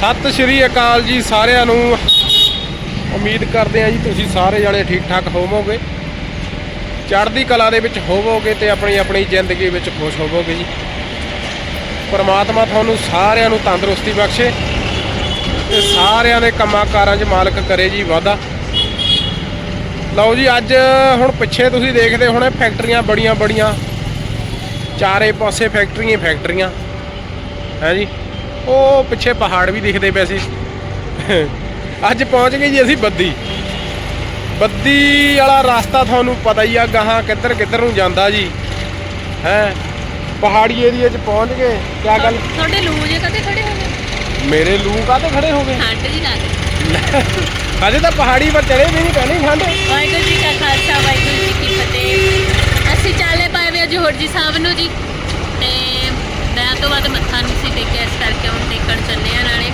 ਸਤਿ ਸ਼੍ਰੀ ਅਕਾਲ ਜੀ ਸਾਰਿਆਂ ਨੂੰ। ਉਮੀਦ ਕਰਦੇ ਹਾਂ ਜੀ ਤੁਸੀਂ ਸਾਰੇ ਜਣੇ ਠੀਕ ਠਾਕ ਹੋਵੋਗੇ। ਚੜ੍ਹਦੀ ਕਲਾ ਦੇ ਵਿੱਚ ਹੋਵੋਗੇ ਤੇ ਆਪਣੀ ਆਪਣੀ ਜ਼ਿੰਦਗੀ ਵਿੱਚ ਖੁਸ਼ ਹੋਵੋਗੇ ਜੀ। ਪਰਮਾਤਮਾ ਤੁਹਾਨੂੰ ਸਾਰਿਆਂ ਨੂੰ ਤੰਦਰੁਸਤੀ ਬਖਸ਼ੇ ਤੇ ਸਾਰਿਆਂ ਦੇ ਕੰਮਾਂ ਕਾਰਾਂ 'ਚ ਮਾਲਕ ਕਰੇ ਜੀ ਵਾਧਾ। ਲਓ ਜੀ, ਅੱਜ ਹੁਣ ਪਿੱਛੇ ਤੁਸੀਂ ਦੇਖਦੇ ਹੋਣੇ ਫੈਕਟਰੀਆਂ ਬੜੀਆਂ ਬੜੀਆਂ ਚਾਰੇ ਪਾਸੇ ਫੈਕਟਰੀਆਂ ਫੈਕਟਰੀਆਂ। ਹੈ ਜੀ? ਉਹ ਪਿੱਛੇ ਪਹਾੜ ਵੀ ਦਿਖਦੇ ਪਏ ਸੀ। ਅੱਜ ਪਹੁੰਚ ਗਏ ਜੀ ਅਸੀਂ ਬੱਦੀ। ਬੱਦੀ ਵਾਲਾ ਰਸਤਾ ਤੁਹਾਨੂੰ ਪਤਾ ਹੀ ਆ ਗਾਹਾਂ ਕਿੱਧਰ ਕਿੱਧਰ ਨੂੰ ਜਾਂਦਾ ਜੀ। ਹੈ? ਪਹਾੜੀ ਏਰੀਏ 'ਚ ਪਹੁੰਚ ਗਏ। ਕਿਆ ਗੱਲ? ਤੁਹਾਡੇ ਲੂ ਜੇ ਕਦੇ ਖੜੇ ਹੋ ਗਏ? ਮੇਰੇ ਲੂ ਕਾਤੇ ਖੜੇ ਹੋ ਗਏ? ਠੰਡ ਜੀ ਲੱਗ ਅਜੇ ਤਾਂ ਪਹਾੜੀ ਪਰ ਚੜੇ ਵੀ ਨਹੀਂ ਪੈਣੀ ਠੰਡ। ਵਾਹਿਗੁਰੂ ਜੀ ਕਾ ਖਾਲਸਾ ਵਾਹਿਗੁਰੂ ਜੀ ਕੀ ਫਤਿਹ। ਅਸੀਂ ਚਾਲੇ ਪਾਏ ਵੇ ਜੋਹਰ ਜੀ ਸਾਹਿਬ ਨੂੰ ਜੀ। ਤੋਂ ਬਾਅਦ ਮੱਥਾ ਨਹੀਂ ਸੀ ਟੇਕਿਆ ਇਸ ਕਰਕੇ ਹੁਣ ਟੇਕਣ ਚੱਲੇ ਆ ਨਾਲੇ।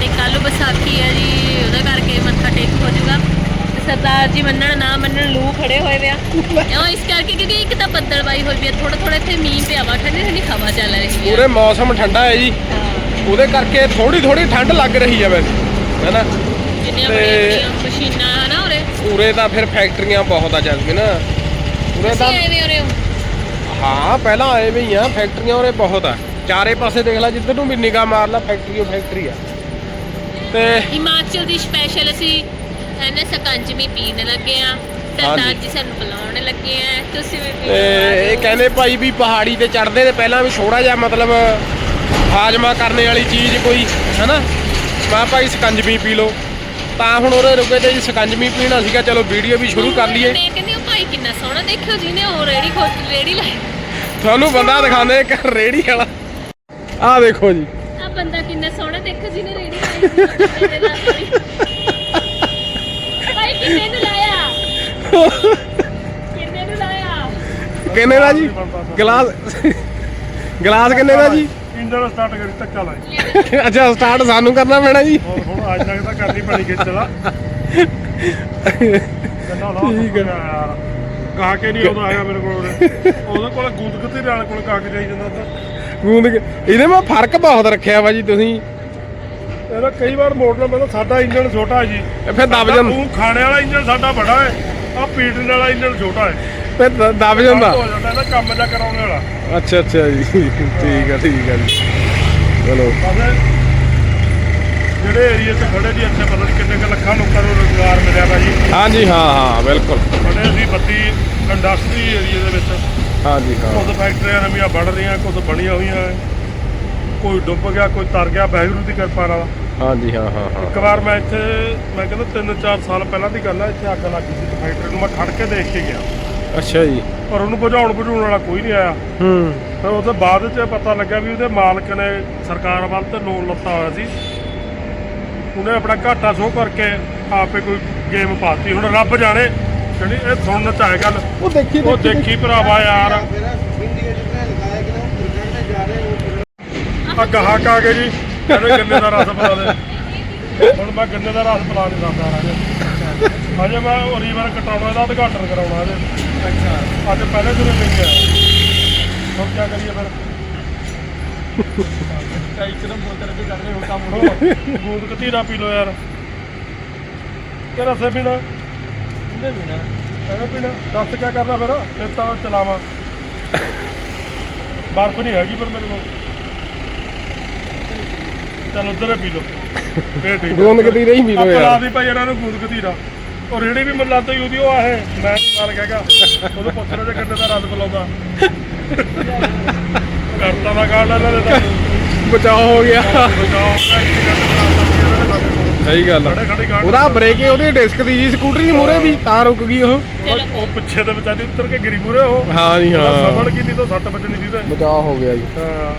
ਤੇ ਕੱਲ ਵਿਸਾਖੀ ਹੈ ਜੀ ਉਹਦੇ ਕਰਕੇ ਮੱਥਾ ਟੇਕ ਹੋ ਜਾਊਗਾ। ਤੇ ਸਰਦਾਰ ਜੀ ਮੰਨਣ ਨਾ ਮੰਨਣ ਲੂ ਖੜੇ ਹੋਏ ਵਿਆ ਉਹ ਇਸ ਕਰਕੇ? ਕਿਉਂਕਿ ਇੱਕ ਤਾਂ ਬੱਦਲਬਾਈ ਹੋਈ ਵੀ ਥੋੜਾ ਥੋੜਾ ਇੱਥੇ ਮੀਂਹ ਪਿਆ ਵਾ ਠੰਡੀ ਠੰਡੀ ਹਵਾ ਚੱਲ ਰਹੀ ਹੈ ਪੂਰੇ ਮੌਸਮ ਠੰਡਾ ਹੈ ਜੀ। ਉਹਦੇ ਕਰਕੇ ਥੋੜੀ ਥੋੜੀ ਠੰਡ ਲੱਗ ਰਹੀ ਹੈ ਵੈਸੇ ਹੈਨਾ ਜਿੰਨੀਆਂ ਤੇ- ਬੜੀਆਂ ਬੜੀਆਂ ਮਸ਼ੀਨਾਂ ਹਨਾ ਉਰੇ। ਉਰੇ ਤਾਂ ਫਿਰ ਫੈਕਟਰੀਆਂ ਬਹੁਤ ਆ ਜਸਮੀਨ ਉਰੇ ਤਾਂ ਅਸੀਂ ਐਵੇਂ ਉਰੇ ਹਾਂ ਪਹਿਲਾਂ ਆਏ ਵੀ ਆ ਫੈਕਟਰੀਆਂ ਉਰੇ ਬਹੁਤ ਆ। ਚਾਰੇ ਪਾਸੇ ਦੇਖ ਲੈ ਜਿੱਧਰ ਨੂੰ ਵੀ ਨਿਗਾਹ ਮਾਰ ਲੈ ਫੈਕਟਰੀ ਓ ਫੈਕਟਰੀ ਆ। ਤੇ ਹਿਮਾਚਲ ਦੀ ਸਪੈਸ਼ਲ ਅਸੀਂ ਇਹਨੇ ਸਕੰਜਮੀ ਪੀਣ ਲੱਗੇ ਆ। ਸਰਦਾਰ। ਜੀ ਸਾਨੂੰ ਬੁਲਾਉਣ ਲੱਗੇ ਆ। ਤੁਸੀਂ ਵੀ ਪੀਓ ਤੇ ਇਹ ਕਹਿੰਦੇ ਭਾਈ ਵੀ ਪਹਾੜੀ ਤੇ ਚੜਦੇ ਤੇ ਪਹਿਲਾਂ ਵੀ ਥੋੜਾ ਜਿਹਾ ਮਤਲਬ ਹਾਜਮਾ ਕਰਨੇ ਵਾਲੀ ਚੀਜ਼ ਕੋਈ ਹੈਨਾ? ਮੈਂ ਭਾਈ ਸਕੰਜਮੀ ਪੀ ਲਓ। ਤਾਂ ਹੁਣ ਉਰੇ ਰੁਕੇ ਤੇ ਜੀ ਸਕੰਜਮੀ ਪੀਣਾ ਸੀਗਾ। ਚਲੋ ਵੀਡੀਓ ਵੀ ਸ਼ੁਰੂ ਕਰ ਲਈਏ। ਮੈਂ ਕਹਿੰਦੀ ਉਹ ਭਾਈ ਕਿੰਨਾ ਸੋਹਣਾ ਦੇਖਿਓ ਜਿਹਨੇ ਉਹ ਰੇੜੀ ਖੋਲ ਰੇੜੀ ਲਾਈ। ਤੁਹਾਨੂੰ ਬੰਦਾ ਦਿਖਾਉਂਦੇ ਇੱਕ ਰੇੜੀ ਵਾਲਾ। ਆਹ ਦੇਖੋ ਜੀ। ਆ ਬੰਦਾ ਕਿੰਨਾ ਸੋਹਣਾ ਦੇਖੋ ਜਿਹਨੇ ਰੇੜੀ ਲਾਈ ਸੀ। ਭਾਈ ਕਿੰਨੇ ਨੂੰ ਲਾਇਆ? ਕਿੰਨੇ ਨੂੰ ਲਾਇਆ? ਕਿੰਨੇ ਦਾ ਜੀ? ਗਲਾਸ ਗਲਾਸ ਕਿੰਨੇ ਦਾ ਜੀ? ਇੰਜਨ ਸਟਾਰਟ ਕਰੀ ਧੱਕਾ ਲਾਈ। ਅੱਛਾ ਸਟਾਰਟ ਸਾਨੂੰ ਕਰਨਾ ਪੈਣਾ ਜੀ। ਹੁਣ ਹੁਣ ਅੱਜ ਤੱਕ ਤਾਂ ਕਰਨੀ ਪੈਣੀ ਖਿੱਚ ਲਾ ਕੰਨਾ ਲਾ ਠੀਕ ਹੈ। ਯਾਰ ਕਹਾ ਕੇ ਨਹੀਂ ਆਉਂਦਾ ਹੈਗਾ ਮੇਰੇ ਕੋਲ। ਉਹਦੇ ਕੋਲ ਗੂੰਦ ਕਤੀ ਨਾਲ ਕੋਲ ਕਹਾ ਕੇ ਜਾਈ ਜਾਂਦਾ ਤਾਂ ਗੂੰਦ ਕੇ- ਇਹਦੇ ਮੈਂ ਫ਼ਰਕ ਬਹੁਤ ਰੱਖਿਆ ਵਾ ਜੀ ਤੁਸੀਂ। ਇਹਦਾ ਕਈ ਵਾਰ ਮੋੜਨਾ ਪੈਂਦਾ ਸਾਡਾ ਇੰਜਨ ਛੋਟਾ ਹੈ ਜੀ। ਇਹ ਫਿਰ ਦਬ ਸਾਡਾ ਜਾਂਦਾ। ਖੂਨ ਖਾਣੇ ਵਾਲਾ ਇੰਜਨ ਸਾਡਾ ਬੜਾ ਹੈ। ਆ ਪੀਟਣ ਵਾਲਾ ਇੰਜਨ ਛੋਟਾ ਹੈ। ਫਿਰ ਦ- ਦਬ ਜਾਂਦਾ। ਹੋ ਜਾਂਦਾ ਇਹਦਾ ਕੰਮ ਜਾ ਕਰਾਉਣ ਵਾਲਾ। ਅੱਛਾ ਅੱਛਾ ਜੀ। ਠੀਕ ਆ ਠੀਕ ਆ ਜੀ। ਚਲੋ। ਬਸ ਜਿਹੜੇ ਏਰੀਏ 'ਚ ਖੜੇ ਜੀ ਇੱਥੇ ਪਤਾ ਨਹੀਂ ਕਿੰਨੇ ਕੁ ਲੱਖਾਂ ਲੋਕਾਂ ਨੂੰ ਰੋਜ਼ਗਾਰ ਮਿਲਿਆ ਵਾ ਜੀ। ਹਾਂਜੀ ਹਾਂ ਹਾਂ ਬਿਲਕੁਲ। ਬੜੇ ਅਸੀਂ ਬੱਤੀ ਇੰਡਸਟਰੀ ਏਰੀਏ ਦੇ ਵਿੱਚ। ਹਾਂਜੀ ਹਾਂ। ਕੁਝ ਫੈਕਟਰੀਆਂ ਨਵੀਆਂ ਬਣ ਰਹੀਆਂ ਕੁਝ ਬਣੀਆਂ ਹੋਈਆਂ ਹੈ। ਕੋਈ ਡੁੱਬ ਗਿਆ ਕੋਈ ਤਰ ਗਿਆ ਵਾਹਿਗੁਰੂ ਦੀ ਕਿਰਪਾ ਨਾਲ। ਹਾਂਜੀ ਹਾਂ ਹਾਂ ਇੱਕ ਹਾਂ ਵਾਰ ਮੈਂ ਇੱਥੇ ਮੈਂ ਕਹਿੰਦਾ 3-4 ਸਾਲ ਪਹਿਲਾਂ ਦੀ ਗੱਲ ਹੈ ਇੱਥੇ ਅੱਗ ਲੱਗ ਸੀ ਫੈਕਟਰੀ ਨੂੰ ਮੈਂ ਖੜ ਕੇ ਦੇਖ ਕੇ ਗਿਆ। ਅੱਛਾ ਜੀ। ਪਰ ਉਹਨੂੰ ਬੁਝਾਉਣ ਬੁਝਾਉਣ ਵਾਲਾ ਕੋਈ ਨਹੀਂ ਆਇਆ। ਹੂੰ। ਫਿਰ ਉਹਦੇ ਬਾਅਦ 'ਚ ਪਤਾ ਲੱਗਾ ਵੀ ਉਹਦੇ ਮਾਲਕ ਨੇ ਸਰਕਾਰ ਵੱਲ ਤੇ ਲੋਨ ਲੱਤਾ ਹੋਇਆ ਸੀ। ਉਹਨੇ ਆਪਣਾ ਘਾਟਾ ਸੋ ਕਰਕੇ ਆਪੇ ਕੋਈ ਗੇਮ ਪਾਤੀ। ਹੁਣ ਰੱਬ ਜਾਣੇ ਇਹ ਸੁਣਨ ਚ ਆਏ ਗੱਲ। ਉਹ ਦੇਖੀ ਉਹ ਦੇਖੀ ਭਰਾਵਾ ਯਾਰ। ਆ ਗਾਹਕ ਆ ਗਏ ਜੀ। ਕਹਿੰਦੇ ਗੰਨੇ ਦਾ ਰਸ ਪਿਲਾ ਦੇ। ਹੁਣ ਮੈਂ ਗੰਨੇ ਦਾ ਰਸ ਪਿਲਾ ਨਹੀਂ ਸਕਦਾ ਰਾਜੇ ਅਜੇ ਮੈਂ ਉਹ ਰੀਵਰ ਕਟਾਉਣਾ ਇਹਦਾ ਉਦਘਾਟਨ ਕਰਾਉਣਾ ਇਹਦੇ ਅੱਛਾ ਅੱਜ ਪਹਿਲੇ ਦਿਨ ਲੈ ਕੇ ਆਇਆ। ਹੁਣ ਕੀ ਕਰੀਏ ਫਿਰ? ਇੱਕਦਮ ਬੋਤਲ ਵੀ ਕਰ ਰਹੇ ਹੋ ਕੰਮ ਗੂੰਦ ਕਤੀਰਾ ਪੀ ਲੋ ਯਾਰ। ਰਸੇ ਪੀਣਾ? ਕਿੰਨੇ ਪੀਣਾ ਕਹਿੰਦਾ ਪੀਣਾ ਦੱਸ ਕੀ ਕਰਨਾ ਫਿਰ ਫਿਰ ਤਾਂ ਚਲਾਵਾਂ। ਬਰਫ ਨਹੀਂ ਹੈਗੀ ਪਰ ਮੇਰੇ ਕੋਲ। ਚਲ ਉਧਰ ਹੀ ਪੀ ਲੋ ਫੇਰ ਠੀਕ ਗੋਂਦ ਕਤੀ ਰਹੀ ਵੀ ਲੋ ਆਪਣਾ ਯਾਰ। ਵੀ ਭਾਈ ਇਹਨਾਂ ਨੂੰ ਗੂੰਦ ਕਤੀਰਾ ਉਹ ਰੇੜੀ ਵੀ ਮੈਨੂੰ ਲੱਗਦਾ ਯੂਦੀ ਉਹ ਆਏ ਮੈਂ ਨੀ ਨਾਲ ਕਹੇਗਾ ਉਹਨੂੰ ਪੁੱਛਣਾ ਜੇ ਗੱਡੇ ਦਾ ਰਸ ਬੁਲਾਉਂਦਾ। ਕਰਤਾ ਦਾ ਕਾਰਡ ਇਹਨਾਂ ਦੇ ਤਾਂ ਬਚਾਅ ਹੋ ਗਿਆ ਬਚਾਓ ਸਹੀ ਗੱਲ ਆ। ਖੜੇ ਉਹਦਾ ਬ੍ਰੇਕ ਉਹਦੀ ਡਿਸਕ ਦੀ ਜੀ ਸਕੂਟਰੀ ਦੀ ਮੂਰੇ ਵੀ ਤਾਂ ਰੁਕ ਗਈ ਉਹ। ਉਹ ਉਹ ਪਿੱਛੇ ਦੇ ਵਿਚਾਰੀ ਉੱਤਰ ਕੇ ਗਿਰੀ ਮੂਰੇ ਉਹ। ਹਾਂ ਜੀ ਹਾਂ। ਸਬੜ ਕੀਤੀ ਤਾਂ ਸੱਟ ਵੱਜਣੀ ਸੀ ਤੇ। ਬਚਾਅ ਹੋ ਗਿਆ ਜੀ। ਹਾਂ।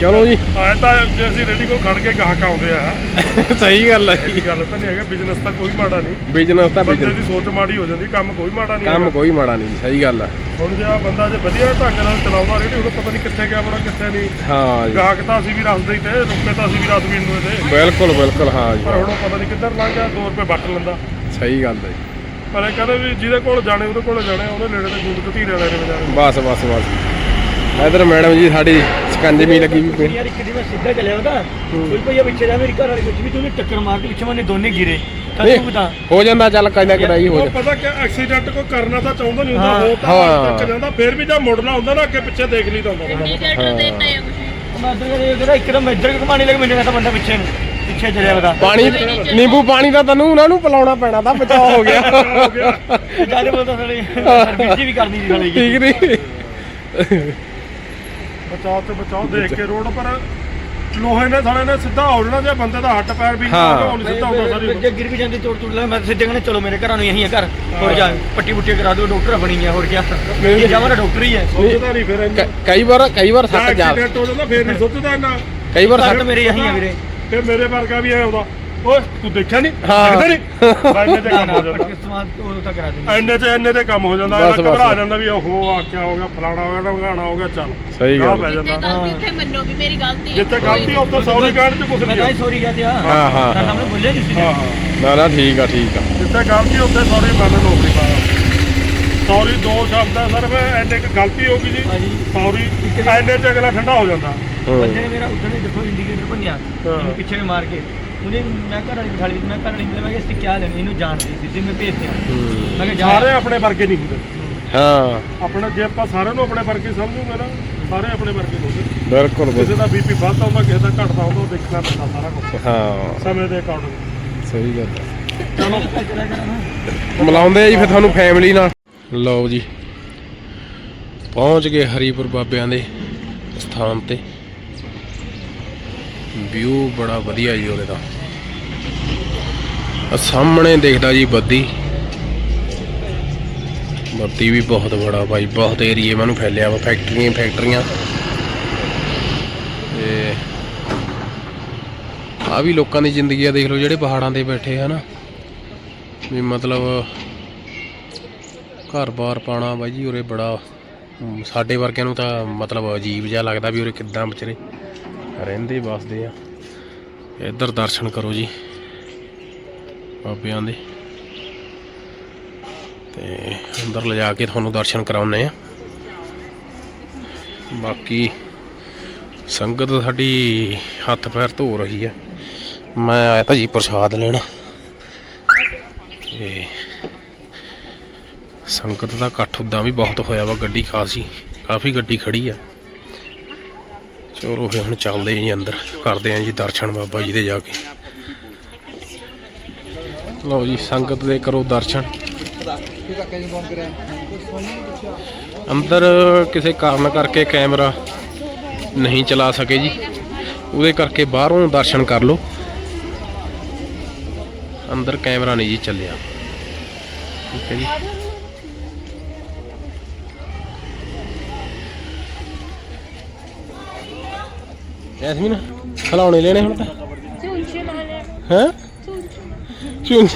ਚਲੋ ਜੀ। ਆਏ ਤਾਂ ਜੇ ਅਸੀਂ ਰੇਡੀ ਕੋਲ ਖੜ ਕੇ ਗਾਹਕ ਆਉਂਦੇ ਆ। ਸਹੀ ਗੱਲ ਹੈ ਇਹ ਗੱਲ ਤਾਂ ਨਹੀਂ ਹੈਗਾ ਬਿਜ਼ਨਸ ਤਾਂ ਕੋਈ ਮਾੜਾ ਨਹੀਂ। ਬਿਜ਼ਨਸ ਤਾਂ ਬੰਦੇ ਬਿਜ਼ਨਸ ਦੀ ਸੋਚ ਮਾੜੀ ਹੋ ਜਾਂਦੀ ਕੰਮ ਕੋਈ ਮਾੜਾ ਨਹੀਂ ਕੰਮ ਹੈਗਾ। ਕੋਈ ਮਾੜਾ ਨਹੀਂ ਸਹੀ ਗੱਲ ਆ। ਹੁਣ ਜੇ ਆ ਬੰਦਾ ਜੇ ਵਧੀਆ ਢੰਗ ਨਾਲ ਚਲਾਉਂਦਾ ਰੇਡੀ ਉਹਨੂੰ ਪਤਾ ਨਹੀਂ ਕਿੱਥੇ ਗਿਆ ਬੜਾ ਕਿੱਥੇ ਨਹੀਂ। ਹਾਂ ਜੀ। ਗਾਹਕ ਤਾਂ ਅਸੀਂ ਵੀ ਰਸਦੇ ਹੀ ਤੇ ਰੁਕੇ ਤਾਂ ਅਸੀਂ ਵੀ ਪੀਣ ਨੂੰ ਇਹਦੇ ਬਿਲਕੁਲ ਬਿਲਕੁਲ ਹਾਂ ਜੀ। ਪਰ ਹੁਣ ਉਹ ਪਤਾ ਨਹੀਂ ਕਿੱਧਰ ਲੰਘ ਗਿਆ 2 ਰੁਪਏ ਵੱਟ ਲੈਂਦਾ। ਸਹੀ ਗੱਲ ਹੈ ਜੀ। ਪਰ ਇਹ ਕਹਿੰਦੇ ਵੀ ਜਿਹਦੇ ਕੋਲ ਜਾਣੇ ਉਹਦੇ ਕੋਲ ਜਾਣੇ ਉਹਦੇ ਨੇੜੇ ਤੇ ਗੂੰਦ ਕਤੀਰੇ ਵਾਲੇ ਨੇ ਵਿਚਾਰੇ। ਬਸ ਬਸ ਬਸ। ਇਧਰ ਮੈਡਮ ਜੀ ਸਾਡੀ ਵੀ ਪਈ। ਯਾਰ ਇੱਕ ਦਿਨ ਮੈਂ ਸਿੱਧਾ ਚੱਲਿਆ ਉਹਦਾ ਕੋਈ ਭਈਆ ਪਿੱਛੇ ਦਾ ਮੇਰੀ ਘਰ ਵਾਲੀ ਕੁਝ ਵੀ ਤੂੰ ਟੱਕਰ ਮਾਰ ਕੇ ਪਿੱਛੇ ਮੈਨੇ ਦੋਨੇ ਗਿਰੇ। ਨਹੀਂ, ਕਦੋਂ ਬਤਾ ਹੋ ਜਾਂਦਾ ਚੱਲ ਕਹਿੰਦਾ ਕਿਹੜਾ ਹੋ ਉਹ ਜਾ ਪਤਾ ਕਿ ਐਕਸੀਡੈਂਟ ਕੋ ਕਰਨਾ ਤਾਂ ਚਾਹੁੰਦਾ ਨਹੀਂ ਹੁੰਦਾ ਹਾਂ। ਤਾਂ ਹਾਂ। ਟੱਕ ਜਾਂਦਾ ਫਿਰ ਵੀ ਜਦ ਮੁੜਨਾ ਹੁੰਦਾ ਨਾ ਅੱਗੇ ਪਿੱਛੇ ਦੇਖ ਲਈ ਤਾਂ ਹੁੰਦਾ। ਇੰਡੀਕੇਟਰ ਦੇਤਾ ਹੈ ਕੁਛ? ਮੈਂ ਇੱਧਰ ਜਿਹੜਾ ਇੱਕਦਮ ਇੱਧਰ ਘਮਾਣੇ ਲੱਗ ਮੈਨੂੰ ਕਹਿੰਦਾ ਬੰਦਾ ਪਿੱਛੇ ਨੂੰ ਪਿੱਛੇ ਚੱਲਿਆ ਉਹਦਾ। ਪਾਣੀ ਨਿੰਬੂ ਪਾਣੀ ਦਾ ਤੈਨੂੰ ਉਹਨਾਂ ਨੂੰ ਪਿਲਾਉਣਾ ਪੈਣਾ ਤਾਂ ਬਚਾਅ ਹੋ ਗਿਆ। ਹੋ ਗਿਆ। ਜ਼ਿਆਦਾ ਬੋਲਦਾ ਸਾਲੇ ਸਰਵਿਸ ਵੀ ਕਰਨੀ ਸੀ ਸਾਲੇ ਠੀਕ ਨਹੀਂ ਬਚਾਓ ਤੇ ਬਚਾਓ ਦੇਖ ਕੇ ਰੋਡ ਪਰ ਲੋਹੇ ਨੇ ਸਾਲੇ ਨੇ ਸਿੱਧਾ ਹੋ ਜਾਣਾ ਜੇ ਬੰਦੇ ਦਾ ਹੱਟ ਪੈਰ ਵੀ ਹਾਂ। ਨਾ ਹੋਣ ਸਿੱਧਾ ਹੁੰਦਾ ਸਾਰੀ ਜੇ ਗਿਰ ਵੀ ਜਾਂਦੀ ਤੋੜ ਤੋੜ ਲੈ ਮੈਂ ਸਿੱਧੇ ਕਹਿੰਦੇ ਚਲੋ ਮੇਰੇ ਘਰਾਂ ਨੂੰ ਯਹੀਂ ਹੈ ਘਰ। ਹੋਰ ਜਾ ਪੱਟੀ ਪੁੱਟੀ ਕਰਾ ਦਿਓ ਡਾਕਟਰ ਬਣੀ ਹੈ ਹੋਰ ਕੀ ਇਹ ਜਾਵਾਂ ਡਾਕਟਰ ਹੀ ਹੈ ਸੋਚਦਾ ਨਹੀਂ ਫਿਰ ਕ- ਕਈ ਵਾਰ ਕਈ ਵਾਰ ਸੱਟ ਜਾ ਐਕਸੀਡੈਂਟ ਹੋ ਜਾਂਦਾ ਫਿਰ ਨਹੀਂ ਸੋਚਦਾ ਇੰਨਾ। ਕਈ ਵਾਰ ਸੱਟ ਸੱਟ ਮੇਰੇ ਯਹੀਂ ਹੈ ਵੀਰੇ। ਫਿਰ ਮੇਰੇ ਵਰਗਾ ਵੀ ਉਹਦਾ। ਓਏ ਤੂੰ ਦੇਖਿਆ ਨਹੀਂ ਹਾਂ। ਦੇਖਦਾ ਨਹੀਂ ਬਾਈਨੇ ਤੇ ਕੰਮ ਹੋ ਜਾਂਦਾ। ਪੱਟੀ ਸਮਾਨ ਉਹ ਤਾਂ ਕਰਾ ਦਿੰਦੇ। ਐਨੇ ਤੇ ਐਨੇ ਤੇ ਕੰਮ ਹੋ ਜਾਂਦਾ। ਬਸ, ਇਹਦਾ ਬਸ। ਘਬਰਾ ਜਾਂਦਾ ਵੀ ਓਹੋ ਆ ਕੀ ਹੋ ਗਿਆ ਫਲਾਣਾ ਹੋ ਗਿਆ ਢਮਕਾਣਾ ਹੋ ਗਿਆ ਚੱਲ। ਸਹੀ ਗਾਹ ਗੱਲ। ਪੈ ਜਿੱਥੇ ਜਾਂਦਾ ਗਲਤੀ ਉੱਥੇ ਮੰਨੋ ਵੀ ਮੇਰੀ ਗਲਤੀ ਹੈ। ਜਿੱਥੇ ਗਲਤੀ ਉੱਥੇ ਸੌਰੀ ਕਹਿਣ ਮੈਂ ਨਹੀਂ ਤਾਂ ਹੈ। ਹੀ ਸੌਰੀ ਕਹਤੇ ਆ ਹਾਂ, ਹਾਂ, ਤਾਂ ਹਾਂ। ਸਾਹਮਣੇ ਬੋਲਿਆ ਨਹੀਂ ਸੀ ਹਾਂ ਹਾਂ। ਨਾ ਨਾ ਠੀਕ ਆ ਠੀਕ ਆ। ਜਿੱਥੇ ਗਲਤੀ ਉੱਥੇ ਸੌਰੀ ਮੰਨ ਨੌਕਰੀ ਪਾਇਆ ਸੌਰੀ ਦੋ ਸ਼ਬਦ ਆ ਸਰ ਮੈਂ ਐਨੇ ਇੱਕ ਗਲਤੀ ਹੋ ਗਈ ਜੀ। ਹਾਂਜੀ ਸੌਰੀ ਐਨੇ ਚ ਅਗਲਾ ਠੰਡਾ ਹੋ ਜਾਂਦਾ। ਬੰਦੇ ਹੂੰ ਨੇ ਮੇਰਾ ਉੱਧਰ ਦੇਖੋ ਇੰਡੀਕੇਟਰ ਭੰਨਿਆ। ਹਾਂ। ਇਹਨੂੰ ਪਿੱਛੇ ਨੂੰ ਮਾਰ ਕੇ। ਉਹਨੇ ਮੈਂ ਘਰ ਵਾਲੀ ਬਿਠਾਲੀ ਮੈਂ ਘਰ ਵਾਲੀ ਮੈਂ ਕਿਹਾ ਇਸ ਤੇ ਕੀ ਲੈਣੀ ਇਹਨੂੰ ਜਾਣ ਦੇ ਸਿੱਧੇ ਮੈਂ ਭੇਜ ਦਿਆਂ ਹੂੰ। ਮੈਂ ਕਿਹਾ ਸਾਰੇ ਜਾ ਆਪਣੇ ਵਰਗੇ ਨਹੀਂ ਹੁੰਦੇ। ਹਾਂ। ਆਪਣਾ ਜੇ ਆਪਾਂ ਸਾਰਿਆਂ ਨੂੰ ਆਪਣੇ ਵਰਗੇ ਸਮਝੂਗੇ ਨਾ ਸਾਰੇ ਆਪਣੇ ਵਰਗੇ ਹੁੰਦੇ ਬਿਲਕੁਲ ਕਿਸੇ ਬਿਲਕੁਲ। ਦਾ ਬੀਪੀ ਵੱਧਦਾ ਹੁੰਦਾ ਕਿਸੇ ਦਾ ਘਟਦਾ ਹੁੰਦਾ ਉਹ ਦੇਖਣਾ ਪੈਂਦਾ ਸਾਰਾ ਕੁਝ ਹਾਂ। ਸਮੇਂ ਦੇ ਅਕੋਰਡਿੰਗ ਸਹੀ ਗੱਲ ਆ। ਚਲੋ। ਨਾ ਮਿਲਾਉਂਦੇ ਆ ਜੀ ਫਿਰ ਤੁਹਾਨੂੰ ਫੈਮਿਲੀ ਨਾਲ। ਲਓ ਜੀ। ਪਹੁੰਚ ਗਏ ਹਰੀਪੁਰ ਬਾਬਿਆਂ ਦੇ ਸਥਾਨ ਤੇ। ਵਿਊ ਬੜਾ ਵਧੀਆ ਜੀ ਉਹਦੇ ਦਾ। ਆ ਸਾਹਮਣੇ ਦਿਖਦਾ ਜੀ ਬੱਦੀ। ਬੱਦੀ ਵੀ ਬਹੁਤ ਬੜਾ ਬਾਈ, ਬਹੁਤ ਏਰੀਏ ਮੈਨੂੰ ਫੈਲਿਆ ਵਾ, ਫੈਕਟਰੀਆਂ ਫੈਕਟਰੀਆਂ। ਤੇ ਆ ਵੀ ਲੋਕਾਂ ਦੀ ਜ਼ਿੰਦਗੀ ਆ, ਦੇਖ ਲਓ ਜਿਹੜੇ ਪਹਾੜਾਂ ਤੇ ਬੈਠੇ ਆ ਨਾ। ਵੀ ਮਤਲਬ ਘਰ-ਬਾਰ ਪਾਣਾ ਬਾਈ ਜੀ, ਉਰੇ ਬੜਾ ਸਾਡੇ ਵਰਗਿਆਂ ਨੂੰ ਤਾਂ ਮਤਲਬ ਅਜੀਬ ਜਿਹਾ ਲੱਗਦਾ ਵੀ ਉਰੇ ਕਿੱਦਾਂ ਵਿਚਰੇ ਰਹਿੰਦੇ, ਵਸਦੇ ਆ। ਇੱਧਰ ਦਰਸ਼ਨ ਕਰੋ ਜੀ, ਬਾਬਿਆਂ ਦੇ। ਤੇ ਅੰਦਰ ਲਿਜਾ ਕੇ ਤੁਹਾਨੂੰ ਦਰਸ਼ਨ ਕਰਾਉਨੇ ਆ। ਬਾਕੀ ਸੰਗਤ ਸਾਡੀ ਹੱਥ ਪੈਰ ਧੋ ਰਹੀ ਹੈ ਮੈਂ ਆਇਆ ਤਾਂ ਜੀ ਪ੍ਰਸ਼ਾਦ ਲੈਣਾ। ਤੇ ਸੰਗਤ ਦਾ ਇਕੱਠ ਉਦਾਂ ਵੀ ਬਹੁਤ ਹੋਇਆ ਵਾ, ਗੱਡੀ ਖਾਸੀ, ਕਾਫੀ ਗੱਡੀ ਖੜੀ ਆ। ਚਲੋ ਫਿਰ ਹੁਣ ਚੱਲਦੇ ਜੀ ਅੰਦਰ, ਕਰਦੇ ਆਂ ਜੀ ਦਰਸ਼ਨ ਬਾਬਾ ਜੀ ਦੇ ਜਾ ਕੇ। ਲਓ ਜੀ, ਸੰਗਤ ਦੇ ਕਰੋ ਦਰਸ਼ਨ। ਅੰਦਰ ਕਿਸੇ ਕਾਰਨ ਕਰਕੇ ਕੈਮਰਾ ਨਹੀਂ ਚਲਾ ਸਕੇ ਜੀ। ਉਹਦੇ ਕਰਕੇ ਬਾਹਰੋਂ ਦਰਸ਼ਨ ਕਰ ਲਓ। ਅੰਦਰ ਕੈਮਰਾ ਨਹੀਂ ਜੀ ਚੱਲਿਆ। ਠੀਕ ਹੈ ਜੀ। ਜੈਸਮੀਨ ਖਲਾਉਣੇ ਲੈਣੇ ਹੁਣ ਤਾਂ। ਹੈ? ਚੁੰਚ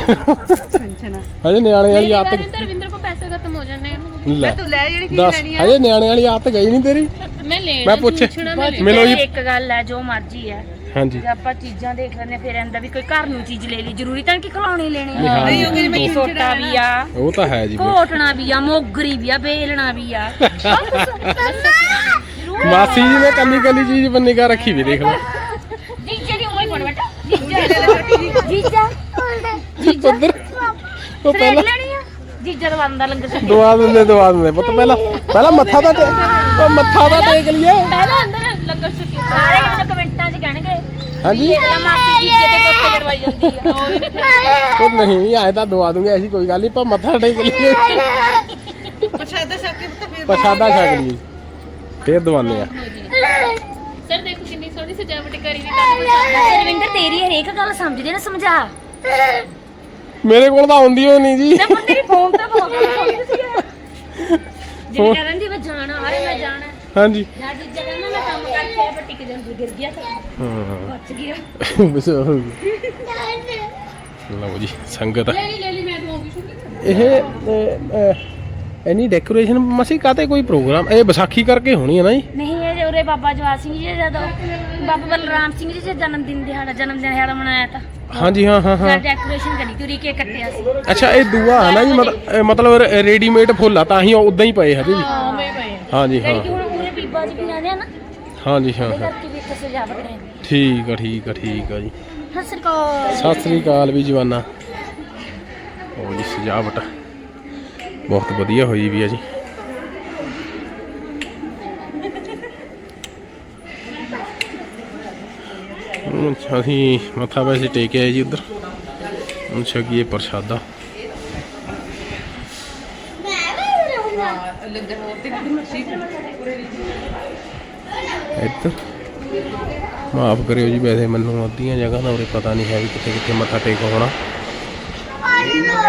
ਹਜੇ ਨਿਆਣੇ ਵਾਲੀ ਆਦਤ ਰਵਿੰਦਰ ਕੋ ਪੈਸੇ ਖਤਮ ਹੋ ਜਾਣੇ ਲੈ ਤੂੰ ਲੈ ਜਿਹੜੀ ਦੱਸ ਹਜੇ ਨਿਆਣੇ ਵਾਲੀ ਆਦਤ ਗਈ ਨਹੀਂ ਤੇਰੀ? ਮੈਂ ਲੈਣਾ ਮੈਂ ਪੁੱਛ- ਪੁੱਛਣਾ ਮੈਂ ਲੈਣਾ। ਮਿਲੋ ਜੀ ਇੱਕ ਗੱਲ ਹੈ ਜੋ ਮਰਜ਼ੀ ਹੈ। ਹਾਂਜੀ। ਜੇ ਆਪਾਂ ਚੀਜ਼ਾਂ ਦੇਖ ਹਾਂ, ਫਿਰ ਵੀ ਕੋਈ ਘਰ ਨੂੰ ਚੀਜ਼ ਲੈ ਲਈ। ਜ਼ਰੂਰੀ ਤਾਂ ਨਹੀਂ ਕਿ ਖਿਲਾਉਣੀ ਲੈਣੀ ਨਹੀਂ, ਹਾਂ। ਨਹੀਂ, ਉਹ ਕਹਿੰਦੀ ਮੈਂ ਛੋਟਾ ਵੀ ਆ। ਉਹ ਤਾਂ ਹੈ ਜੀ। ਫਿਰ। ਘੋਟਣਾ ਵੀ ਆ ਮੋਗਰੀ ਵੀ ਆ ਬੇਲਣਾ ਵੀ ਆ। ਮਾਸੀ ਜੀ ਨੇ ਕੱਲੀ ਕੱਲੀ ਚੀਜ਼ ਪਰ ਨਿਗਾਹ ਰੱਖੀ ਵੀ ਦੇਖ ਲਓ। ਜੀਜਾ ਦੀ ਉਮਰ ਕੋਣ ਬੇਟਾ। ਜੀਜਾ। ਜੀਜਾ। ਜੀਜਾ। ਉਧਰ। ਉਹ ਫਰੇਕ ਪਹਿਲਾਂ ਲੈਣੀ ਆ? ਜੀਜਾ ਦਾ ਬੰਦਾ ਲੰਗਰ ਛਕੇ। ਦੁਆ ਦਿੰਦੇ ਦੁਆ ਦਿੰਦੇ। ਪੁੱਤ ਪਹਿਲਾਂ ਪਹਿਲਾਂ ਮੱਥਾ ਤਾਂ ਟੇਕ ਉਹ ਮੱਥਾ ਤਾਂ ਟੇਕ ਲਈਏ। ਪਹਿਲਾਂ ਅੰਦਰ ਲੰਗਰ ਛਕੇ। ਸਾਰੇ ਜਣੇ ਕਮੈਂਟਾਂ 'ਚ ਕਹਿਣਗੇ ਹਾਂਜੀ। ਇਹ ਤਾਂ ਮਾਸੀ ਜੀਜੇ ਤੇ ਕੋਤੇ ਕਰਵਾਈ ਜਾਂਦੀ ਆ। ਉਹ ਨਹੀਂ ਆਏ ਤਾਂ ਦੁਆ ਦੂੰਗੇ ਐਸੀ ਕੋਈ ਗੱਲ ਨਹੀਂ ਪਰ ਮੱਥਾ ਟੇਕ ਲਈਏ। ਪ੍ਰਸ਼ਾਦਾ ਛਕ ਕੇ ਤਾਂ ਫਿਰ ਪ੍ਰਸ਼ਾਦਾ ਛਕ ਲਈਏ। ਫੇਰ ਦਵਾਨੇ ਆ। ਸਰ ਦੇਖੋ ਕਿੰਨੀ ਸੋਹਣੀ ਸਜਾਵਟ ਕਰੀ ਵੀ ਤੁਹਾਨੂੰ ਰਵਿੰਦਰ ਤੇਰੀ ਹਰੇਕ ਗੱਲ ਸਮਝਦੇ ਨਾ ਸਮਝਾ। ਮੇਰੇ ਕੋਲ ਤਾਂ ਆਉਂਦੀ ਹੋ ਨਹੀਂ ਜੀ। ਮੈਂ ਪਰ ਤੇਰੀ ਫੋਨ ਤੇ ਬਹੁਤ ਸਮਝਦੀ ਸੀ। ਜਿਵੇਂ ਕਹਿੰਦੀ ਮੈਂ ਜਾਣਾ ਅਰੇ ਮੈਂ ਜਾਣਾ। ਹਾਂਜੀ। ਜਾਂ ਜਿਸ ਜਗ੍ਹਾ ਨਾ ਮੈਂ ਕੰਮ ਕਰਕੇ ਆਇਆ ਪਰ ਟਿਕ ਜਾਂਦੀ ਗਿਰ ਗਿਆ ਤਾਂ। ਹਾਂ। ਬਚ ਗਿਆ। ਬਸ ਹੋ ਗਿਆ। ਲਓ ਜੀ ਸੰਗਤ ਲੈ ਲਈ ਲੈ ਲਈ ਮੈਂ ਦਵਾਂਗੀ ਸ਼ੁਰੂ ਇਹ ਐਨੀ ਡੈਕੋਰੇਸ਼ਨ ਮਸੀ ਕਾਤੇ ਕੋਈ ਪ੍ਰੋਗਰਾਮ ਇਹ ਵਿਸਾਖੀ ਕਰਕੇ ਹੋਣੀ ਹੈ ਨਾ ਜੀ? ਨਹੀਂ ਇਹ ਉਰੇ ਬਾਬਾ ਜਵਾਰ ਸਿੰਘ ਜੀ ਜਦੋਂ ਬਾਬਾ ਬਲਰਾਮ ਸਿੰਘ ਜੀ ਦੇ ਜਨਮ ਦਿਨ ਦਿਹਾੜਾ ਜਨਮ ਦਿਨ ਦਿਹਾੜਾ ਮਨਾਇਆ ਤਾਂ। ਹਾਂਜੀ ਹਾਂ ਹਾਂ ਹਾਂ। ਡੈਕੋਰੇਸ਼ਨ ਕਰੀ ਤੁਰੀ ਕੇ ਕੱਟਿਆ ਸੀ। ਅੱਛਾ ਇਹ ਦੂਆ ਹੈ ਨਾ ਜੀ ਮਤਲਬ ਇਹ ਮਤਲਬ ਰੈਡੀਮੇਡ ਫੁੱਲ ਆ ਤਾਂ ਹੀ ਉਦਾਂ ਹੀ ਪਏ ਹਜੇ ਜੀ ਹਾਂ ਮੈਂ ਪਏ ਹਾਂਜੀ ਹਾਂ। ਜਿਹੜੀ ਕਿ ਹੁਣ ਪੂਰੇ ਬੀਬਾ ਜੀ ਵੀ ਰਹਿੰਦੇ ਆ ਨਾ। ਹਾਂਜੀ ਹਾਂ ਹਾਂ। ਕਰਕੇ ਵੀ ਇੱਥੇ ਸਜਾਵਟ ਹੈ ਠੀਕ ਆ ਠੀਕ ਆ ਠੀਕ ਆ ਜੀ। ਸਤਿ ਸ੍ਰੀ ਅਕਾਲ। ਸਤਿ ਸ੍ਰੀ ਅਕਾਲ ਵੀ ਜਵਾਨਾ। ਉਹ ਜੀ ਸਜਾਵਟ। ਬਹੁਤ ਵਧੀਆ ਹੋਈ ਵੀ ਆ ਜੀ। ਹੁਣ ਅਸੀਂ ਮੱਥਾ ਵੈਸੇ ਟੇਕ ਆਏ ਜੀ ਉਧਰ। ਹੁਣ ਛਕੀਏ ਪ੍ਰਸ਼ਾਦਾ। ਇੱਧਰ। ਮਾਫ ਕਰਿਓ ਜੀ, ਵੈਸੇ ਮੈਨੂੰ ਅੱਧੀਆਂ ਜਗ੍ਹਾ ਦਾ ਉਰੇ ਪਤਾ ਨਹੀਂ ਹੈ ਵੀ ਕਿੱਥੇ ਕਿੱਥੇ ਮੱਥਾ ਟੇਕ ਹੋਣਾ।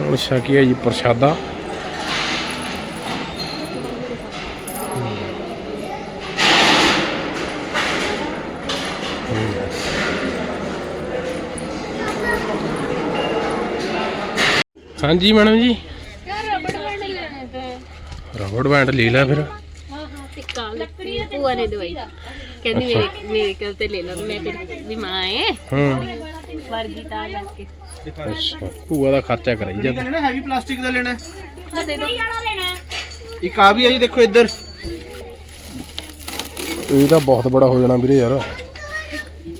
ਹੁਣ ਛਕੀਏ ਜੀ ਪ੍ਰਸ਼ਾਦਾ? ਹਾਂਜੀ ਮੈਡਮ ਜੀ। ਰਬੜ ਬੈਂਡ ਲੈ ਲੈ ਫਿਰ। ਹਾਂ ਹਾਂ ਟਿੱਕਾ ਲੱਕੜੀ ਭੂਆ ਨੇ ਦਵਾਈ ਕਹਿੰਦੀ ਮੇਰੇ ਮੇਰੇ ਕੋਲ ਤੇ ਲੈ ਲਾ ਮੈਂ ਫਿਰ ਵੀ ਮਾਂ ਏ ਹੂੰ। ਵਰਗੀ ਤਾਂ ਲੱਗ ਕੇ। ਅੱਛਾ। ਭੂਆ ਦਾ ਖਰਚਾ ਕਰਾਈ ਜਦ। ਲੈਣਾ ਹੈਵੀ ਪਲਾਸਟਿਕ ਦਾ ਲੈਣਾ। ਆ ਦੇ ਦੋ। ਇੱਕ ਆ ਵੀ ਹੈ ਜੀ ਦੇਖੋ ਇੱਧਰ। ਇਹ ਤਾਂ ਬਹੁਤ ਬੜਾ ਹੋ ਜਾਣਾ ਵੀਰੇ ਯਾਰ।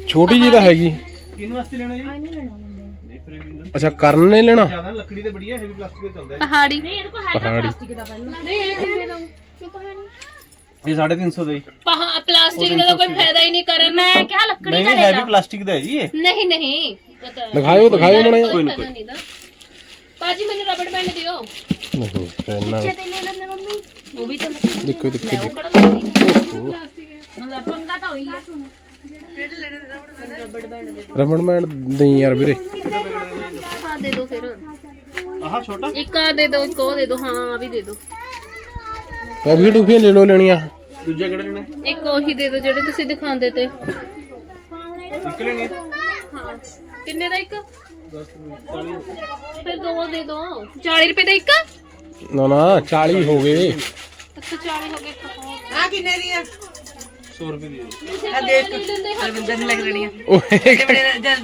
ਛੋਟੀ ਜੀ ਤਾਂ ਹੈਗੀ। ਕਿਹਨੂੰ ਵਾਸਤੇ ਲੈਣਾ ਜੀ? ਅੱਛਾ ਕਰਨ ਨੇ ਲੈਣਾ? ਜ਼ਿਆਦਾ ਲੱਕੜੀ ਤੇ ਬੜੀ ਹੈ ਹੈਵੀ ਪਲਾਸਟਿਕ ਦਾ ਚੱਲਦਾ ਪਹਾੜੀ। ਪਹਾੜੀ। ਨਹੀਂ ਇਹ ਕਿੰਨੇ ਦਾ? ਇਹ 350 ਦਾ ਜੀ। ਪਹਾ ਪਲਾਸਟਿਕ ਦਾ ਤਾਂ ਕੋਈ ਫਾਇਦਾ ਹੀ ਨਹੀਂ ਕਰਨ। ਮੈਂ ਕਿਆ ਲੱਕੜੀ ਨਹੀਂ ਹੈਵੀ ਪਲਾਸਟਿਕ ਦਾ ਹੈ ਜੀ ਇਹ। ਨਹੀਂ ਨਹੀਂ। ਦਿਖਾਇਓ ਦਿਖਾਇਓ ਮਣੇ ਕੋਈ ਨਹੀਂ ਦਾ ਪਾਜੀ ਮੈਨੂੰ ਰਬੜ ਬੈਂਡ ਦਿਓ। ਨਹੀਂ ਪੈਨਾ ਤੇ ਲੈ ਲੈਂਦੇ ਮੰਮੀ। ਉਹ ਵੀ ਤਾਂ ਦੇਖੋ ਦੇਖੋ ਦੇਖੋ। ਪੰਗਾ ਤਾਂ ਹੋਈ ਹੈ ਰਬੜ ਬੈਂਡ ਨਹੀਂ ਯਾਰ ਵੀਰੇ। ਹਾਂ ਦੇ ਦਿਓ ਫਿਰ। ਆਹ ਛੋਟਾ? ਇੱਕ ਆ ਦੇ ਦਿਓ ਇੱਕ ਉਹ ਦੇ ਦਿਓ ਹਾਂ ਆ ਵੀ ਦੇ ਦਿਓ ਟੋਫੀ ਟੂਫੀਆਂ ਲੈ ਲਓ ਲੈਣੀਆਂ। ਦੂਜਾ ਕਿਹੜਾ ਲੈਣਾ? ਇੱਕ ਉਹੀ ਦੇ ਦਿਓ ਜਿਹੜੇ ਤੁਸੀਂ ਦਿਖਾਉਂਦੇ ਤੇ। ਇੱਕ ਲੈਣੀ ਹਾਂ। ਕਿੰਨੇ ਦਾ ਇੱਕ? ਫਿਰ ਦੋ ਦੇ ਦਿਓ 40 ਰੁਪਏ ਦਾ ਇੱਕ? ਨਾ ਨਾ 40 ਹੋ ਗਏ। ਅੱਛਾ 40 ਹੋ ਗਏ। ਆ ਕਿੰਨੇ ਦੀ ਆ? 100 ਰੁਪਏ ਦੀ ਦਿੰਦੇ ਹੱਥ ਰਵਿੰਦਰ ਨੇ ਲੱਗ ਰਣੀ ਆ। ਓਏ। ਜਦ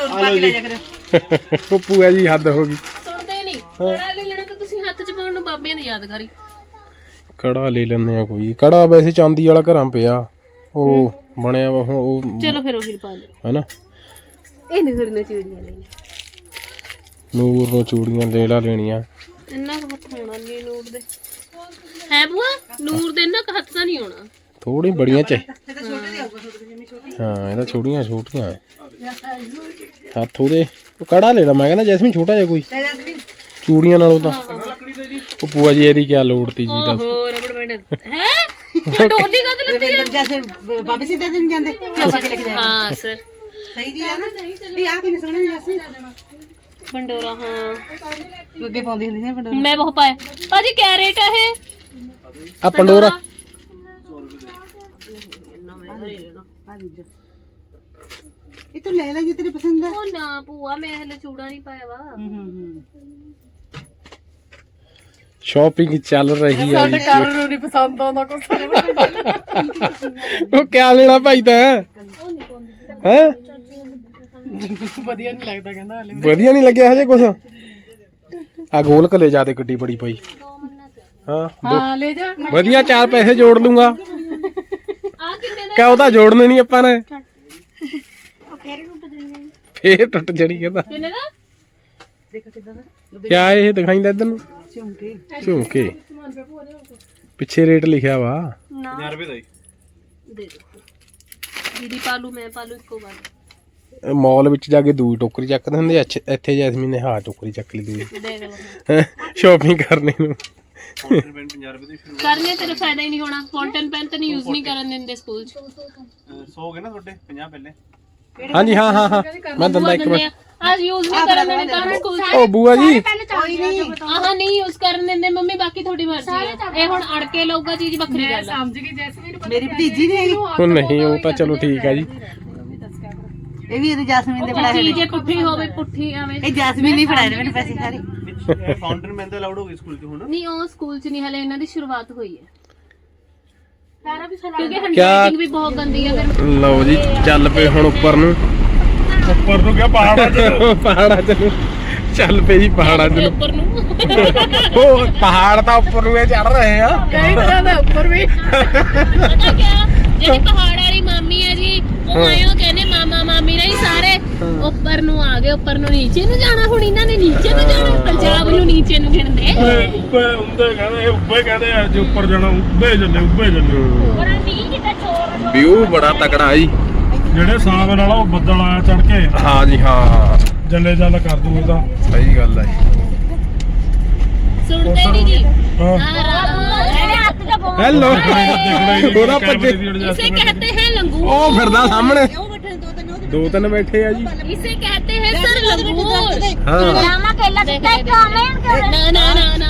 ਉਹ ਪਾ ਕੇ ਲੈ ਜਾ। ਕਰ ਉਹ ਭੂਆ ਜੀ ਹੱਦ ਹੋ ਗਈ। ਸੁਣਦੇ ਨਹੀਂ ਕੜਾ ਲੈ ਲੈਣਾ ਤਾਂ ਤੁਸੀਂ ਹੱਥ 'ਚ ਪਾਉਣ ਨੂੰ ਬਾਬਿਆਂ ਦੀ ਯਾਦਗਾਰੀ। ਕੜਾ ਲੈ ਲੈਂਦੇ ਆ ਕੋਈ। ਕੜਾ ਵੈਸੇ ਚਾਂਦੀ ਵਾਲਾ ਘਰਾਂ ਪਿਆ। ਉਹ ਬਣਿਆ ਉਹ ਚਲੋ ਫਿਰ ਉਹੀ ਪਾ ਦੇ ਹਨਾ? ਇਹ ਨਹੀਂ ਫਿਰ ਨਾ ਚੂੜੀਆਂ ਲੈਣੀਆਂ ਨੂਰ ਨੂੰ ਚੂੜੀਆਂ ਲੈ ਲਾ ਲੈਣੀਆਂ। ਇੰਨਾ ਕੁ ਹੱਥ ਹੋਣਾ ਨਹੀਂ ਨੂਰ ਦੇ। ਹੈ ਬੁਆ ਨੂਰ ਦੇ ਇੰਨਾ ਕੁ ਹੱਥ ਤਾਂ ਨਹੀਂ ਹੋਣਾ। ਥੋੜੀ ਬੜੀਆਂ ਚ। ਹਾਂ ਇਹਦਾ ਛੋਟੀਆਂ ਛੋਟੀਆਂ। ਹੱਥ ਉਹਦੇ। ਉਹ ਕੜਾ ਲੈ ਲਾ ਮੈਂ ਕਹਿੰਦਾ ਜੈਸਮੀਨ ਛੋਟਾ ਜਿਹਾ ਕੋਈ। ਚੂੜੀਆਂ ਨਾਲੋਂ ਤਾਂ। ਉਹ ਭੂਆ ਜੀ ਇਹਦੀ ਕੀ ਲੋੜ ਤੀ ਜੀ ਦੱਸ। ਓਹੋ ਰਬੜ ਬੈਂਡ। ਹੈ? ਟੋਲੀ ਕਦ ਲੱਤੀ ਜੈਸੇ ਬਾਬੇ ਸਿੱਧੇ ਦਿਨ ਜਾਂਦੇ। ਹਾਂ ਸਰ। ਜੀ ਆ ਨਾ। ਵੀ ਆ ਕਿੰਨੇ ਸੋਹਣੇ ਜੈਸੇ। ਬੰਡੋਰਾ ਹਾਂ। ਅੱਗੇ ਪਾਉਂਦੀ ਹੁੰਦੀ ਸੀ ਬੰਦਾ ਮੈਂ ਬਹੁਤ ਪਾਇਆ। ਭਾਜੀ ਕਿਆ ਰੇਟ ਹੈ ਇਹ। ਆ ਪੰਡੋਰਾ। ਇਹ ਤੂੰ ਲੈ ਲੈ ਜੇ ਤੇਰੀ ਪਸੰਦ ਆ। ਉਹ ਨਾ ਭੂਆ ਮੈਂ ਹਲੇ ਚੂੜਾ ਨਹੀਂ ਪਾਇਆ ਵਾ। ਹੂੰ ਹੂੰ ਸ਼ਾਪਿੰਗ ਚੱਲ ਰਹੀ ਆ ਜੀ। ਕਾਰਨ ਨੂੰ ਨਹੀਂ ਪਸੰਦ ਆਉਂਦਾ ਕੁਛ। ਉਹ ਕਿਆ ਲੈਣਾ ਭਾਈ ਤਾਂ? ਹੈ? ਵਧੀਆ ਨਹੀਂ ਲੱਗਦਾ ਕਹਿੰਦਾ ਹਲੇ। ਵਧੀਆ ਨਹੀਂ ਲੱਗਿਆ ਹਜੇ ਕੁਛ? ਆ ਗੋਲ ਕਲੇ ਜਾਦੇ ਗੱਡੀ ਬੜੀ ਪਈ। ਹਾਂ ਦੋ- ਹਾਂ ਲੈ ਜਾ। ਵਧੀਆ ਚਾਰ ਪੈਸੇ ਜੋੜ ਲੂੰਗਾ। ਆ ਕਿੰਨੇ ਦਾ ਕਿਆ ਉਹਦਾ ਜੋੜਨੇ ਨਹੀਂ ਆਪਾਂ ਨੇ। ਫੇਰ ਟੁੱਟ ਜਣੀ ਕਹਿੰਦਾ। ਕਿੰਨੇ ਦਾ ਦੇਖੋ ਕਿਦਾਂ ਦਾ ਕਿਆ ਇਹ ਦਿਖਾਈਂਦਾ ਇਧਰ ਨੂੰ? ਝੁਮਕੇ ਝੁਮਕੇ ਪਿੱਛੇ ਰੇਟ ਲਿਖਿਆ ਵਾ। 50 ਰੁਪਏ ਦਾ ਜੀ। ਦੇ ਦੋ ਦੀਦੀ ਪਾਲੂ ਮੈਂ ਪਾਲੂ ਇੱਕੋ ਵਾਰ। ਮਾਲ ਵਿੱਚ ਜਾ ਕੇ ਦੂਈ ਟੋਕਰੀ ਚੱਕਦੇ ਹੁੰਦੇ ਅੱਛ- ਇੱਥੇ ਜੈਸਮੀਨ ਨੇ ਹਾਂ ਟੋਕਰੀ ਚੱਕ ਲਈ ਦੂਈ। ਦੇਖ ਲਓ। ਸ਼ਾਪਿੰਗ ਕਰਨੇ ਨੂੰ। ਕਾਊਂਟਰ ਪੈਨ 50 ਰੁਪਏ ਦੀ ਸ਼ੁਰੂ। ਕਰਨੇ ਤੇਰਾ ਫਾਇਦਾ ਹੀ ਨਹੀਂ ਹੋਣਾ। ਫਾਉਂਟਨ ਪੈਨ ਤਾਂ ਨਹੀਂ ਯੂਜ਼ ਨਹੀਂ ਕਰਨ ਦਿੰਦੇ ਸਕੂਲ 'ਚ। 100 ਹੋ ਗਏ ਨਾ ਤੁਹਾਡੇ? 50 ਪਹਿਲੇ। ਹਾਂਜੀ ਹਾਂ ਹਾਂ ਹਾਂ। ਮੈਂ ਦਿੰਦਾ ਇੱਕ ਮਿੰਟ। ਅੱਜ ਯੂਜ਼ ਨਹੀਂ ਕਰਨ ਦੇਣੇ ਕੱਲ ਸਕੂਲ ਉਹ ਬੂਆ ਜੀ। ਆਹ ਨਹੀਂ ਯੂਜ਼ ਕਰਨ ਦਿੰਦੇ ਮੰਮੀ ਬਾਕੀ ਤੁਹਾਡੀ ਮਰਜ਼ੀ ਹੈ ਇਹ ਹੁਣ ਅੜ ਕੇ ਲਊਗਾ ਚੀਜ਼ ਵੱਖਰੀ ਗੱਲ ਆ। ਮੇਰੀ ਭਤੀਜੀ ਨਹੀਂ ਹੈਗੀ ਉਹ ਨਹੀਂ ਉਹ ਤਾਂ ਚਲੋ ਠੀਕ ਹੈ ਜੀ। ਇਹ ਵੀ ਇਹਦੇ ਜੈਸਮੀਨ ਦੇ ਉਹ ਬਣਾਏ ਚੀਜ਼ ਨੇ। ਜੇ ਪੁੱਠੀ ਹੋਵੇ ਪੁੱਠੀ ਆਵੇਂ ਇਹ ਜੈਸਮੀਨ ਨਹੀਂ ਫੜਾਏ ਨੇ ਮੈਨੂੰ ਪੈਸੇ ਸਾਰੇ। ਫਾਊਂਟਨ ਮੈਨ ਤਾਂ ਅਲਾਉਡ ਹੋ ਗਈ ਸਕੂਲ 'ਚ ਹੁਣ। ਨਹੀਂ ਉਹ ਸਕੂਲ 'ਚ ਨਹੀਂ ਹਲੇ ਇਹਨਾਂ ਦੀ ਸ਼ੁਰੂਆਤ ਹੋਈ ਹੈ। ਕਿਉਂਕਿ ਕਿਆ- ਹੈਂਡਰਾਈਟਿੰਗ ਵੀ ਬਹੁਤ ਗੰਦੀ ਹੈ ਫਿਰ ਲਓ ਜੀ ਚੱਲ ਪਏ ਹੁਣ ਉੱਪਰ ਨੂੰ। ਉੱਪਰ ਨੂੰ ਗਿਆ ਪਹਾੜਾਂ 'ਚ ਪਹਾੜਾਂ ਚ ਨੂੰ। ਚੱਲ ਪਏ ਜੀ ਪਹਾੜਾਂ ਚ ਨੂੰ। ਉੱਪਰ ਨੂੰ। ਉਹ ਪਹਾੜ ਤਾਂ ਉੱਪਰ ਨੂੰ ਇਹ ਚੜ ਰਹੇ ਆ। ਕਈ ਤਰ੍ਹਾਂ ਦਾ ਉੱਪਰ ਵੀ। ਪਤਾ ਕਿਆ ਜਿਹੜੀ ਪਹਾੜ ਵਾਲੀ ਮਾਮੀ ਹੈ ਜੀ ਉਹ ਆਇਓ ਕਹਿੰਦੇ ਸੀ ਸਾਰੇ ਉੱਪਰ ਨੂੰ ਆ ਗਏ ਉੱਪਰ ਨੂੰ ਨੀਚੇ ਨੂੰ ਜਾਣਾ ਹੁਣ ਇਹਨਾਂ ਨੇ ਨੀਚੇ ਨੂੰ ਜਾਣਾ ਪੰਜਾਬ ਨੂੰ ਨੀਚੇ ਨੂੰ ਗਿਣਦੇ। ਉੱਪਰ ਹੁੰਦੇ ਕਹਿੰਦੇ ਉੱਪਰ ਕਹਿੰਦੇ ਆ ਜੇ ਉੱਪਰ ਜਾਣਾ ਉੱਪਰ ਜੰਨੇ ਉੱਪਰ ਜੰਨੇ ਵਿਊ ਬੜਾ ਤਕੜਾ ਜੀ। ਜਿਹੜੇ ਸਾਵਨ ਵਾਲਾ ਉਹ ਬੱਦਲ ਆਇਆ ਚੜ ਕੇ। ਹਾਂ ਜੀ ਹਾਂ। ਜੱਲੇ ਜੱਲ ਕਰ ਦੂ ਇਹਦਾ। ਸਹੀ ਗੱਲ ਹੈ ਸੁਣਦੇ ਨਹੀਂ ਜੀ। ਹੈਲੋ। ਉਹਦਾ ਪੱਜੇ ਇਸੇ ਕਹਤੇ ਹੈ ਲੰਗੂ ਉਹ ਫਿਰਦਾ ਸਾਹਮਣੇ। ਦੋ ਤਿੰਨ ਬੈਠੇ ਆ ਜੀ इसे कहते हैं सर लंगूर ਹਾਂ ਲਾਮਾ ਕੇਲਾ ਕਿੱਥੇ ਕਾਮੇ ना ना ना ना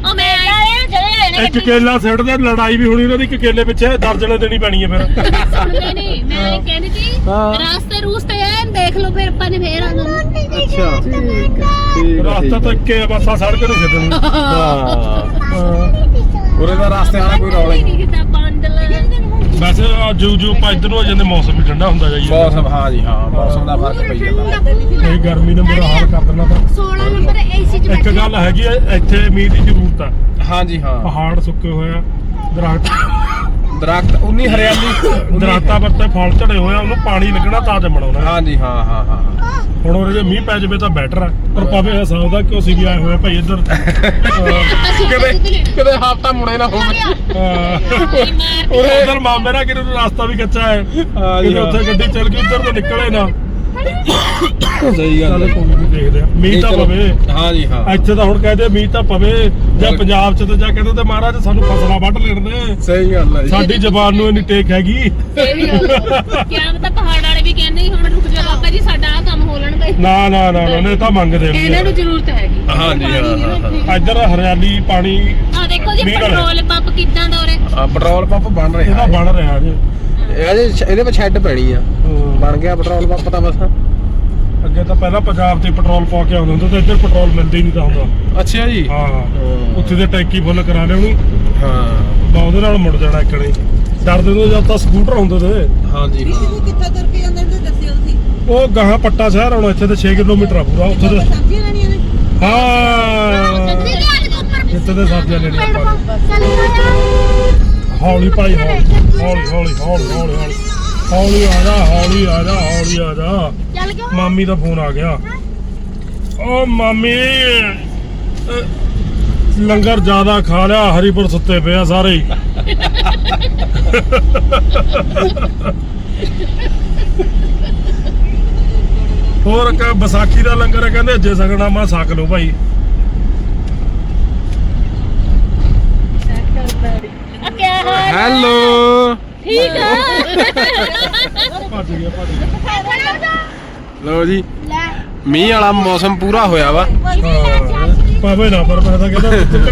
ओ मैं ਇਹ ਜਿਹੜੇ ਲੈਣੇ ਇੱਕ ਕੇਲਾ ਸਿੱਟ ਦੇ ਲੜਾਈ ਵੀ ਹੋਣੀ ਉਹਨਾਂ ਦੀ ਇੱਕ ਕੇਲੇ ਪਿੱਛੇ ਦਰਜਣੇ ਦੇਣੀ ਪੈਣੀ ਹੈ ਫਿਰ सुनते नहीं मैं कहनी थी हाँ। रास्ते रूस्ते हैं देख लो फिर अपन फिर आ जाना ਅੱਛਾ ਠੀਕ ਹੈ ਰਸਤਾ ਤਾਂ ਇੱਕੇ ਆ ਬਸ ਆ ਸੜਕ ਨੂੰ ਛੱਡਣੀ ਹਾਂ ਉਰੇ ਦਾ ਰਸਤੇ ਵਾਲਾ ਕੋਈ ਰੌਲਾ ਹੀ ਨਹੀਂ कितना पांडल ਵੈਸੇ ਆ ਜੂ ਜੂ ਆਪਾਂ ਇੱਧਰ ਆ ਜਾਂਦੇ ਮੌਸਮ ਵੀ ਠੰਡਾ ਹੁੰਦਾ ਜਾਈਏ। ਮੌਸਮ ਹਾਂ ਜੀ ਹਾਂ ਮੌਸਮ ਦਾ ਫ਼ਰਕ ਪਈ ਜਾਂਦਾ। ਇਹ ਗਰਮੀ ਨੇ ਬੁਰਾ ਹਾਲ ਕਰ ਦੇਣਾ ਤਾਂ। 16 ਨੰਬਰ ਏਸੀ ਚ ਇੱਕ ਗੱਲ ਹੈਗੀ ਆ ਇੱਥੇ ਮੀਂਹ ਦੀ ਜ਼ਰੂਰਤ ਆ। ਹਾਂ ਜੀ ਹਾਂ। ਪਹਾੜ ਸੁੱਕੇ ਹੋਏ ਆ ਦਰਖਤ ਦਰਖਤ ਉਨੀ ਹਰਿਆਲੀ ਦਰਖਤਾਂ ਪੱਤੇ ਫਲ ਝੜੇ ਹੋਏ ਆ ਉਹਨੂੰ ਪਾਣੀ ਲੱਗਣਾ ਤਾਂ ਜੰਮਣਾ ਉਹਨਾਂ ਨੇ। ਹਾਂ। ਜੀ ਹਾਂ ਹਾਂ ਹਾਂ। ਹੁਣ ਉਹ ਜੇ ਮੀਂਹ ਪੈ ਜਾਵੇ ਤਾਂ ਬੈਟਰ ਆ। ਪਰ ਪਾਵੇ ਐਸਾ ਹੁੰਦਾ ਕਿ ਅਸੀਂ ਵੀ ਆਏ ਹੋਏ ਆ ਭਾਈ ਇੱਧਰ? ਕਦੇ ਕਦੇ ਹਫਤਾ ਮੁੜੇ ਨਾ ਹੋਵੇ ਉਹ ਉਧਰ ਮਾਮੇ ਨਾਲ ਕਿਨੂੰ ਰਸਤਾ ਵੀ ਕੱਚਾ ਹੈ। ਹਾਂ ਜੀ, ਕਿ ਉੱਥੇ ਗੱਡੀ ਚੱਲ ਗਈ ਉੱਧਰ ਤੋਂ ਨਿਕਲੇ ਨਾ। ਸਹੀ ਗੱਲ ਦੇਖਦੇ ਆ ਮੀਂਹ ਵੱਢ ਲੈਣ ਹੈਗੀ। ਨਾ ਮੰਗਦੇ ਇੱਧਰ ਹਰਿਆਲੀ ਪਾਣੀ ਪੈਟਰੋਲ ਪੰਪ ਕਿੱਦਾਂ ਦਾ ਉਰੇ? ਆ, ਪੈਟਰੋਲ ਪੰਪ ਬਣ ਰਿਹਾ ਬਣ ਰਿਹਾ ਜੀ। ਇਹਦੇ ਇਹਦੇ ਵਿੱਚ ਸ਼ੈੱਡ ਪੈਣੀ ਆ। ਬਣ ਗਿਆ ਪੈਟਰੋਲ ਪੰਪ ਤਾਂ ਬਸ। ਅੱਗੇ ਤਾਂ ਪਹਿਲਾਂ ਪੰਜਾਬ ਤੇ ਪੈਟਰੋਲ ਪਾ ਕੇ ਆਉਂਦੇ ਹੁੰਦੇ ਤੇ ਇੱਧਰ ਪੈਟਰੋਲ ਮਿਲਦਾ ਹੀ ਨਹੀਂ ਤਾਂ ਹੁੰਦਾ। ਅੱਛਾ ਜੀ। ਹਾਂ। ਉੱਥੇ ਦੇ ਟੈਂਕੀ ਫੁੱਲ ਕਰਾ ਲਿਆਉਣੀ ਹਾਂ। ਬਾ ਉਹਦੇ ਨਾਲ ਮੁੜ ਜਾਣਾ ਇੱਕਣੇ ਡਰਦੇ ਨੂੰ ਜਦ ਤਾਂ ਸਕੂਟਰ ਹੁੰਦੇ ਤੇ। ਹਾਂ ਜੀ ਕਿੱਥੇ ਤੁਰ ਕੇ ਜਾਂਦੇ ਨੇ ਦੱਸਿਓ ਤੁਸੀਂ? ਉਹ ਗਾਹਾਂ ਪੱਟਾ ਸ਼ਹਿਰ ਆਉਣਾ ਇੱਥੇ ਤੇ 6 ਕਿਲੋਮੀਟਰ ਆ ਪੂਰਾ ਉੱਥੇ ਤੇ ਸਬਜ਼ੀਆਂ ਲੈਣੀਆਂ ਨੇ। ਹਾਂ। ਇੱਥੇ ਤੇ ਸਬਜ਼ੀਆਂ ਲੈਣੀਆਂ ਆਪਾਂ। ਹੌਲੀ ਭਾਈ ਹੌਲੀ ਹੌਲੀ ਹੌਲੀ ਹੌਲੀ ਹੌਲੀ ਹੌਲੀ। ਆ ਜਾ ਹੌਲੀ ਆ ਜਾ ਹੌਲੀ ਆ ਜਾ। ਚੱਲ ਗਿਆ। ਮਾਮੀ ਦਾ ਫੋਨ ਆ ਗਿਆ। ਓ ਮਾਮੀ ਲੰਗਰ ਜ਼ਿਆਦਾ ਖਾ ਲਿਆ ਹਰੀਪੁਰ ਸੁੱਤੇ ਪਏ ਆ ਸਾਰੇ ਹੀ। ਹੋਰ ਕ ਵਿਸਾਖੀ ਦਾ ਲੰਗਰ ਕਹਿੰਦੇ ਜੇ ਸਕਣਾ ਮੈਂ ਸਕ ਲਓ ਭਾਈ ਆ ਕਿਆ ਹਾਲ। ਠੀਕ ਆ। ਭੱਜ ਗਿਆ ਭੱਜ ਗਿਆ ਲਓ ਜੀ। ਮੀਂਹ ਵਾਲਾ ਮੌਸਮ ਪੂਰਾ ਹੋਇਆ ਵਾ। ਹਾਂ, ਪਾਵੇ ਨਾ ਪਰ ਮੈਂ ਤਾਂ ਕਹਿੰਦਾ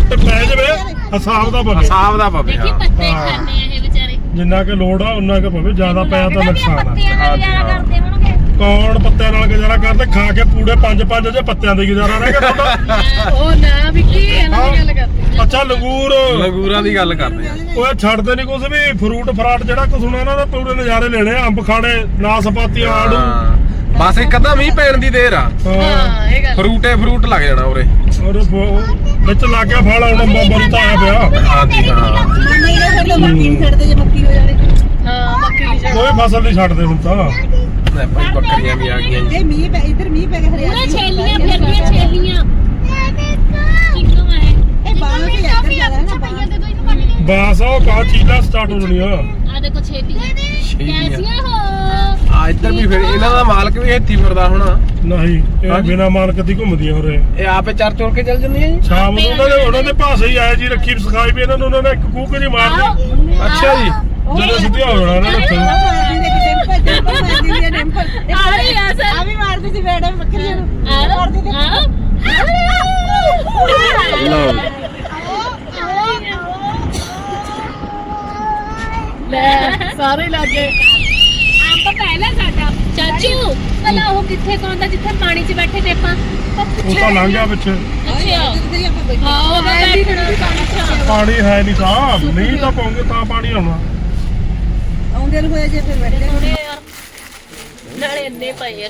ਪੈ ਜਾਵੇ ਹਿਸਾਬ ਦਾ ਪਵੇ। ਹਿਸਾਬ ਦਾ ਪਵੇ ਦੇਖੀ ਹਾਂ। ਪੱਤੇ ਖਾਣੇ ਆ ਇਹ ਵਿਚਾਰੇ। ਜਿੰਨਾ ਕਿ ਲੋੜ ਆ ਉਹਨਾਂ ਕਿ ਪਵੇ ਜ਼ਿਆਦਾ ਪਿਆ ਤਾਂ ਨੁਕਸਾਨ ਆ। ਪੱਤਿਆਂ ਕੌਣ ਪੱਤਿਆਂ ਨਾਲ ਗੁਜ਼ਾਰਾ ਕਰਦੇ? ਖਾ ਕੇ ਪੂੜੇ ਪੰਜ ਪੰਜ ਜੇ ਪੱਤਿਆਂ ਦੇ ਗੁਜ਼ਾਰਾ ਰਹਿ ਗਿਆ ਤੁਹਾਡਾ। ਉਹ ਨਾ ਵਿੱਕੀ ਇਹਨਾਂ ਦੀ ਗੱਲ ਕਰਦੇ ਅੱਛਾ ਲੰਗੂਰ। ਲੰਗੂਰਾਂ ਦੀ ਗੱਲ ਕਰਦੇ ਆ। ਓਏ ਛੱਡਦੇ ਨਹੀਂ ਕੁਝ ਵੀ ਫਰੂਟ ਫਰਾਟ ਜਿਹੜਾ ਕੁਝ ਹੋਣਾ ਇਹਨਾਂ ਦਾ ਪੂਰੇ ਨਜ਼ਾਰੇ ਲੈਣੇ ਆ, ਅੰਬ ਖਾਣੇ ਨਾਸਪਾਤੀ ਆੜੂ ਹਾਂ। ਬਸ ਇੱਕ ਅੱਧਾ ਮੀਂਹ ਪੈਣ ਦੀ ਦੇਰ ਆ। ਹਾਂ। ਇਹ ਗੱਲ। ਫਰੂਟੇ ਫਰੂਟ ਲੱਗ ਜਾਣਾ ਉਰੇ। ਔਰ ਵਿੱਚ ਲੱਗ ਗਿਆ ਫਲ ਆਉਣਾ ਬੰਬਰੀ ਤਾਂ ਆਇਆ ਪਿਆ। ਹਾਂ ਜੀ ਹਾਂ। ਮੰਮੀ ਨੇ ਫਿਰ ਲੋ ਮੱਕੀ ਨੂੰ ਛੱਡਦੇ ਜੇ ਮੱਕੀ ਹੋ ਦੀ ਜਗ੍ਹਾ ਕੋਈ ਫਸਲ ਨਹੀਂ ਛੱਡਦੇ ਹੁਣ ਤਾਂ। ਲੈ ਭਾਈ ਬੱਕਰੀਆਂ ਵੀ ਆ ਗਈਆਂ ਜੀ। ਇਹ ਮੀਂਹ ਪੈ ਇੱਧਰ ਮੀਂਹ ਪੈ ਪੂਰਾ ਹਰਿਆਲੀ ਛੇਲੀਆਂ ਫਿਰਦੀਆਂ ਛੇਲੀਆਂ। ਬਾਸ ਉਹ ਕਾ ਚੀਜ਼ਾਂ ਸਟਾਰਟ ਹੋ ਜਾਣੀਆਂ। ਆ ਦੇਖੋ ਛੇਲੀਆਂ। ਕੈਸੀਆਂ ਹੋ। ਆ ਇੱਧਰ ਵੀ ਫਿਰ ਇਹਨਾਂ ਦਾ ਮਾਲਕ ਵੀ ਇੱਥੇ ਹੀ ਫਿਰਦਾ ਹੋਣਾ। ਨਹੀਂ ਇਹ। ਬਿਨਾ ਮਾਲਕ ਦੀ ਘੁੰਮਦੀਆਂ ਹੋ ਰਹੇ ਇਹ ਆਪੇ ਚਰ ਚੁਰ ਕੇ ਚੱਲ ਜਾਂਦੀਆਂ ਜੀ। ਸ਼ਾਮ ਨੂੰ ਉਹਨਾਂ ਦੇ ਉਹਨਾਂ ਦੇ ਭਾਸ਼ਾ ਹੀ ਆਇਆ ਜੀ ਰੱਖੀ ਸਿਖਾਈ ਵੀ ਇਹਨਾਂ ਨੂੰ ਉਹਨਾਂ ਨੇ ਇੱਕ ਕੂਕ ਜੀ ਮਾਰਨੀ। ਅੱਛਾ ਜੀ। ਜਦੋਂ ਸਿੱਧਿਆ ਹੋ ਜਾਣਾ ਨਾ ਨੱਥੋਂ ਲਓ। ਲੈ ਸਾਰੇ ਲੱਗੇ। ਆਮ ਤਾਂ ਪਹਿਲਾਂ ਸਾਡਾ। ਚਾਚੂ ਭਲਾ ਉਹ ਕਿੱਥੇ ਕੌਂਦਾ ਜਿੱਥੇ ਪਾਣੀ 'ਚ ਬੈਠੇ ਤੇ ਆਪਾਂ ਉਹ ਤਾਂ ਲੰਘ ਗਿਆ ਪਿੱਛੇ। ਹਾਂ ਉਹ ਬੈਠੇ ਪਾਣੀ ਹੈ ਨਹੀਂ ਸਾਹ ਨਹੀਂ ਤਾਂ ਪਾਉਂਗੇ ਤਾਂ ਪਾਣੀ ਆਉਣਾ। ਹੋਇਆ ਜੇ ਫਿਰ ਬੈਠੇ ਨਾਲੇ ਇੰਨੇ ਪਏ ਆ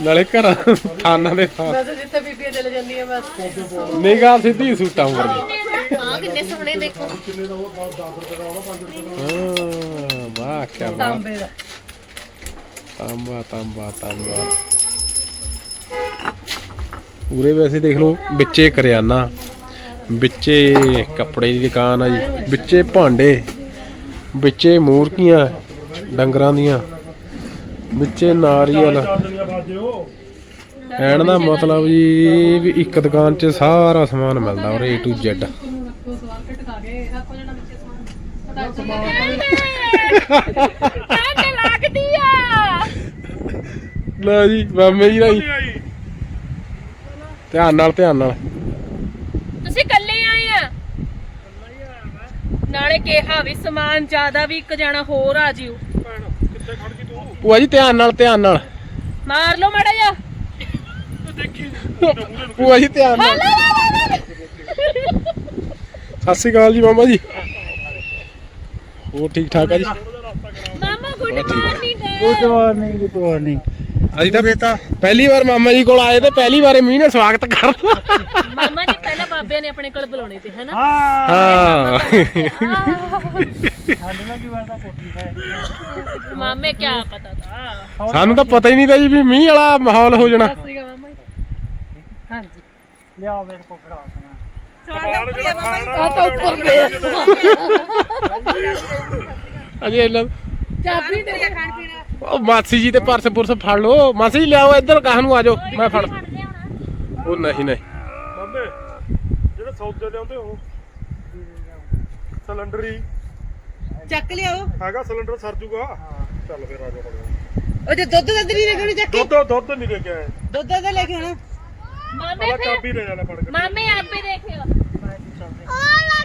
ਨਾਲੇ ਘਰਾਂ ਥਾਨਾਂ ਦੇ ਥਾਂ। ਬਸ ਜਿੱਥੇ ਬੀਬੀਆਂ ਚਲੇ ਜਾਂਦੀਆਂ ਬਸ। ਨਿਗਾਹ ਸਿੱਧੀ ਸੂਟਾਂ ਵਰਗੀ ਆ ਕਿੰਨੇ ਸੋਹਣੇ ਦੇਖੋ। ਹਾਂ ਵਾਹ ਕੀ ਬਾਤ। ਤਾਂਬੇ ਦਾ। ਤਾਂਬਾ ਤਾਂਬਾ ਤਾਂਬਾ। ਪੂਰੇ ਵੈਸੇ ਦੇਖ ਲਓ ਵਿੱਚੇ ਕਰਿਆਨਾ ਵਿੱਚੇ ਕੱਪੜੇ ਦੀ ਦੁਕਾਨ ਆ ਜੀ ਵਿੱਚੇ ਭਾਂਡੇ। ਵਿੱਚੇ ਮੂਰਤੀਆਂ, ਡੰਗਰਾਂ ਦੀਆਂ, ਵਿੱਚੇ ਨਾਰੀਅਲ। ਕਹਿਣ ਦਾ ਮਤਲਬ ਜੀ ਵੀ ਇੱਕ ਦੁਕਾਨ 'ਚ ਸਾਰਾ ਸਮਾਨ ਮਿਲਦਾ ਔਰ A to Z ਲੱਗਦੀ ਆ ਲਓ ਜੀ ਮਾਮੇ ਜੀ ਰਾਈ। ਨਹੀਂ ਧਿਆਨ ਨਾਲ ਧਿਆਨ ਨਾਲ ਤੁਸੀਂ ਇਕੱਲੇ ਆਏ ਆ ਨਾਲੇ ਕਿਹਾ ਵੀ ਸਮਾਨ ਜ਼ਿਆਦਾ ਵੀ ਇੱਕ ਜਣਾ ਹੋਰ ਆ ਜਿਓ। ਭੈਣ ਕਿੱਥੇ ਖੜ ਗਈ ਤੂੰ ਭੂਆ ਜੀ ਧਿਆਨ ਨਾਲ ਧਿਆਨ ਨਾਲ। ਮਾਰ ਲਓ ਮੜਾ ਜਾ ਦੇਖੀ ਭੂਆ ਜੀ ਧਿਆਨ ਨਾਲ। ਸਤਿ ਸ਼੍ਰੀ ਅਕਾਲ ਜੀ ਮਾਮਾ ਜੀ। ਹੋਰ ਠੀਕ ਠਾਕ ਆ ਜੀ? ਮਾਮਾ good morning. Morning good morning ਅਸੀਂ ਤਾਂ ਪਹਿਲੀ ਵਾਰ ਮਾਮਾ ਜੀ ਕੋਲ ਆਏ ਤੇ ਪਹਿਲੀ ਵਾਰ ਮੀਂਹ ਨੇ ਸਵਾਗਤ ਕਰ ਮਾਮਾ ਬਾਬਿਆਂ ਨੇ ਆਪਣੇ ਕੋਲ ਬੁਲਾਉਣੇ ਤੇ ਹਨਾ? ਹਾਂ। ਸਾਡੇ ਨਾਲ ਕੀ ਵਾਰਦਾ ਕੋਠੀ ਹੈ। ਮਾਮੇ ਕੀ ਪਤਾ ਤਾ। ਸਾਨੂੰ ਤਾਂ ਪਤਾ ਹੀ ਨਹੀਂ ਤਾਂ ਜੀ ਵੀ ਮੀਂਹ ਵਾਲਾ ਮਾਹੌਲ ਹੋ ਜਾਣਾ। ਲਿਆਓ ਮੇਰੇ ਕੋਲ ਫੜਾ ਸੁਣਾ ਅਜੇ ਇਹਨਾਂ ਚਾਬੀ ਦੇ ਖਾਣ ਪੀਣਾ ਉਹ ਮਾਸੀ ਜੀ ਤੇ ਪਰਸ ਪੁਰਸ ਫੜ ਲਓ। ਮਾਸੀ ਜੀ ਲਿਆਓ ਇੱਧਰ ਕਾਹ ਨੂੰ ਆ ਜਾਓ। ਮੈਂ ਫੜ ਉਹ ਨਹੀਂ ਨਹੀਂ। ਜਿਹੜੇ ਸੌਦੇ ਲਿਆਉਂਦੇ ਉਹ ਸਿਲੰਡਰ ਹੀ। ਚੱਕ ਲਿਆਓ। ਹੈਗਾ ਸਿਲੰਡਰ ਸਰ ਜੂਗਾ। ਚੱਲ ਫਿਰ ਆ ਜਾ ਉਹ ਜੇ ਦੁੱਧ ਦਾ ਦਰੀ ਰਗਣੀ ਚੱਕ। ਕੇ ਦੁੱਧ ਦੁੱਧ ਨਹੀਂ ਲੈ ਕੇ ਆਏ। ਦੁੱਧ ਦਾ ਲੈ ਕੇ ਆਣਾ ਮਾਮੇ ਫਿਰ ਚਾਬੀ ਲੈ ਜਾਣਾ ਫੜ ਕੇ। ਮਾਮੇ ਆਪੇ ਦੇਖਿਓ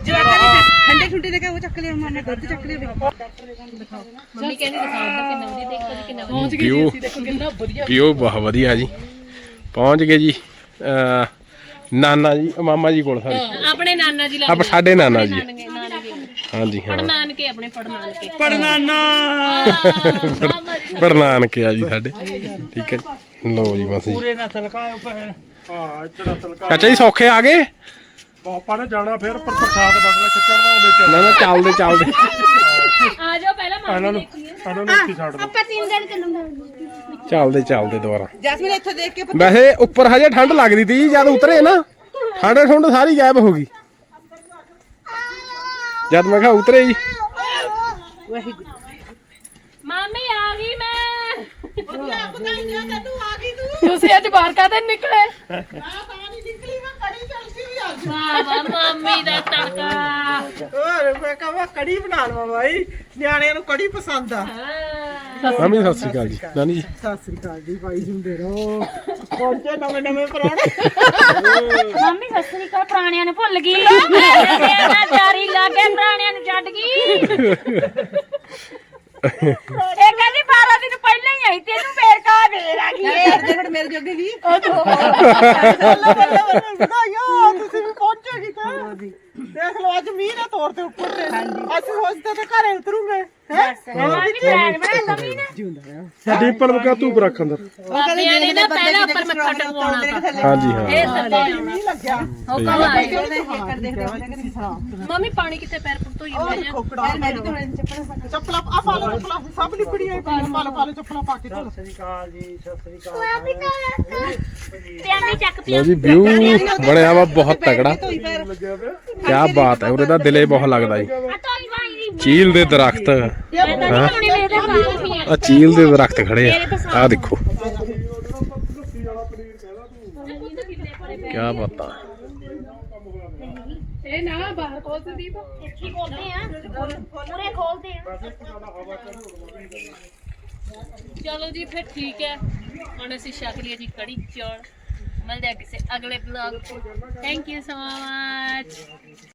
ਜਵਾਕਾਂ ਦੇ ਠੰਡੇ ਠੁੰਡੇ ਦੇ ਕੇ ਉਹ ਚੱਕ ਲਿਆ ਮਾਮਾ ਦੁੱਧ ਚੱਕ ਲਿਆ ਮੰਮੀ ਕਹਿੰਦੀ ਦਿਖਾਉਂਦਾ ਕਿੰਨਾ ਵਧੀਆ ਦੇਖੋ ਜੀ ਕਿੰਨਾ ਵਧੀਆ। ਵਿਊ ਕਿੰਨਾ ਵਧੀਆ ਵਿਊ ਬਹੁਤ ਵਧੀਆ ਜੀ। ਪਹੁੰਚ ਗਏ ਜੀ। ਅਹ, ਨਾਨਾ ਜੀ ਮਾਮਾ ਜੀ ਕੋਲ ਸਾਰੇ। ਆਪਣੇ ਨਾਨਾ ਜੀ ਆਪ ਸਾਡੇ ਨਾਨਾ ਜੀ। ਨਾਨਕੇ ਹਾਂਜੀ ਹਾਂ। ਨਾਨਕੇ ਆਪਣੇ ਪੜਨਾਨਕੇ। ਪੜਨਾਨਾ। ਪਰਨਾਨਕੇ ਆ ਜੀ ਸਾਡੇ। ਠੀਕ ਹੈ ਜੀ। ਲਓ ਜੀ ਮਾਸੀ ਜੀ। ਪੂਰੇ ਨਾ ਸਲਕਾਇਓ ਭੈਣ। ਹਾਂ ਇੱਥੇ ਦਾ ਤਲਕਾ ਚਾਚਾ ਜੀ ਸੌਖੇ ਆ ਗਏ? ਪਾਪਾ ਨੇ ਜਾਣਾ ਫਿਰ ਪਰ ਪ੍ਰਸ਼ਾਦ ਬਣਨਾ ਖਿੱਚਣਾ ਉਹਦੇ ਚ। ਨਾ ਨਾ ਚੱਲਦੇ ਚੱਲਦੇ। ਆ ਜਾਓ ਪਹਿਲਾਂ ਇਹਨਾਂ ਮਾਮੀ ਨੂੰ ਦੇਖੀਏ ਇਹਨਾਂ ਨੂੰ ਇੱਥੇ ਛੱਡ ਦੋ ਤਿੰਨ ਦਿਨ ਚੱਲੂਗਾ ਚੱਲਦੇ ਚੱਲਦੇ ਦੁਬਾਰਾ। ਜੈਸਮੀਨ ਇੱਥੇ ਦੇਖ ਕੇ ਵੈਸੇ ਉੱਪਰ ਹਜੇ ਠੰਡ ਲੱਗਦੀ ਤੀ ਜਦ ਉਤਰੇ ਨਾ ਠੰਡ ਠੰਡ ਸਾਰੀ ਗਾਇਬ ਹੋ ਗਈ। ਜਦ ਮੈਂ ਕਿਹਾ ਉਤਰੇ ਜੀ ਮਾਮੀ ਆ ਗਈ ਮੈਂ। ਤੁਸੀਂ ਅੱਜ ਬਾਹਰ ਕਾਹਦੇ ਨਿਕਲੇ? ਵਾਹ ਮਾਮੀ ਦਾ ਤੜਕਾ ਹੋਰ ਮੈਂ ਕਹਾਂ ਕੜੀ ਬਣਾ ਲਵਾਂ ਬਾਈ ਨਿਆਣਿਆਂ ਨੂੰ ਕੜੀ ਪਸੰਦ ਆ ਮਾਮੀ ਸਤਿ ਸ਼੍ਰੀ ਅਕਾਲ ਜੀ ਨਾਨੀ ਜੀ ਸਤਿ ਸ੍ਰੀ ਅਕਾਲ ਜੀ ਭਾਈ ਜੁੰਦੇ ਰਹੋ ਪਹੁੰਚੇ ਨਵੇਂ ਨਵੇਂ ਪਰੌਣੇ ਮੰਮੀ ਸਤਿ ਸ੍ਰੀ ਅਕਾਲ ਪੁਰਾਣਿਆਂ ਨੂੰ ਭੁੱਲ ਗਈ ਨਾ ਚਾਰੀ ਲਾ ਕੇ ਪੁਰਾਣਿਆਂ ਨੂੰ ਛੱਡ ਗਈ ਇਹ ਕਹਿੰਦੀ 12 ਦਿਨ ਪਹਿਲਾਂ ਹੀ ਆਈ ਤੈਨੂੰ ਫੇਰ ਕਾ ਫੇਰ ਆ ਗਈ ਮੇਰੇ ਜੋਗੇ ਵੀ ਅੱਲਾ ਬੱਲੇ ਬੱਲੇ ਵਧਾਈਆਂ ਤੁਸੀਂ ਵੀ ਕਿਤੇ ਦੇਖ ਲਓ ਅੱਜ ਮੀਂਹ ਨੇ ਤੋੜ ਤੇ ਉੱਪਰ ਤੇ ਅਸੀਂ ਸੋਚਦੇ ਤੇ ਘਰੇ ਉਤਰੂਗੇ। ਹੈ? ਮੰਮੀ ਨੇ। ਪਲਾਨ ਨੇ ਤੂੰ ਰੱਖ ਅੰਦਰ। ਬਾਬਿਆਂ ਨੇ ਨਾ ਪਹਿਲਾਂ ਉੱਪਰ ਮੱਥਾ ਟਕਵਾਉਣਾ ਤਾ ਹਾਂਜੀ ਹਾਂ। ਇਹ ਸੱਚਾ ਮੀਂਹ ਲੱਗਿਆ। ਹੁਕਮ ਆਏ ਦੇਖਦੇ ਦੇਖਦੇ ਹਾਂ ਮੰਮੀ ਪਾਣੀ ਕਿੱਥੇ ਪੈਰ ਪੁੱਟ ਧੋਈ ਜਾਂਦੇ ਆ? ਖੋਕੜਾ ਮੈਂ ਵੀ ਤੁਹਾਡੇ ਚੱਪਲ? ਆ ਪਾ ਲਓ ਚੱਪਲਾਂ ਸਭ ਲਿਪੜੀ ਆਈ ਪਾ ਲਓ ਪਾ ਲਓ ਚੱਪਲਾਂ ਪਾ ਕੇ ਚਲੋ। ਸਤਿ ਸ਼੍ਰੀ ਅਕਾਲ ਜੀ ਸਤਿ ਸ਼੍ਰੀ ਅਕਾਲ ਪਿਆਨੀ ਚੱਕ ਲਓ ਜੀ ਵਿਊ ਬਣਿਆ ਵਾ ਬਹੁਤ ਪੈਰ। ਕੀ ਬਾਤ ਹੈ ਉਰੇ ਦਾ ਦਿਲੇ ਬਹੁਤ ਲੱਗਦਾ ਜੀ। ਚੀਲ ਦੇ ਦਰਖਤ। ਖਾਣੀ ਆ ਚੀਲ ਦੇ ਦਰਖਤ ਖੜੇ ਆ। ਆ ਦੇਖੋ। ਕੀ ਬਾਤਾਂ ਇੱਥੇ ਖੋਲਦੇ ਆ। ਪੂਰੇ ਖੋਲਦੇ ਆ। ਚਲੋ ਜੀ ਫਿਰ ਠੀਕ ਹੈ। ਹੁਣ ਅਸੀਂ ਛਕ ਲਈਏ ਜੀ ਕੜੀ ਚੌਲ। ਮਿਲਦੇ ਆ ਕਿਸੇ ਅਗਲੇ blog thank you so much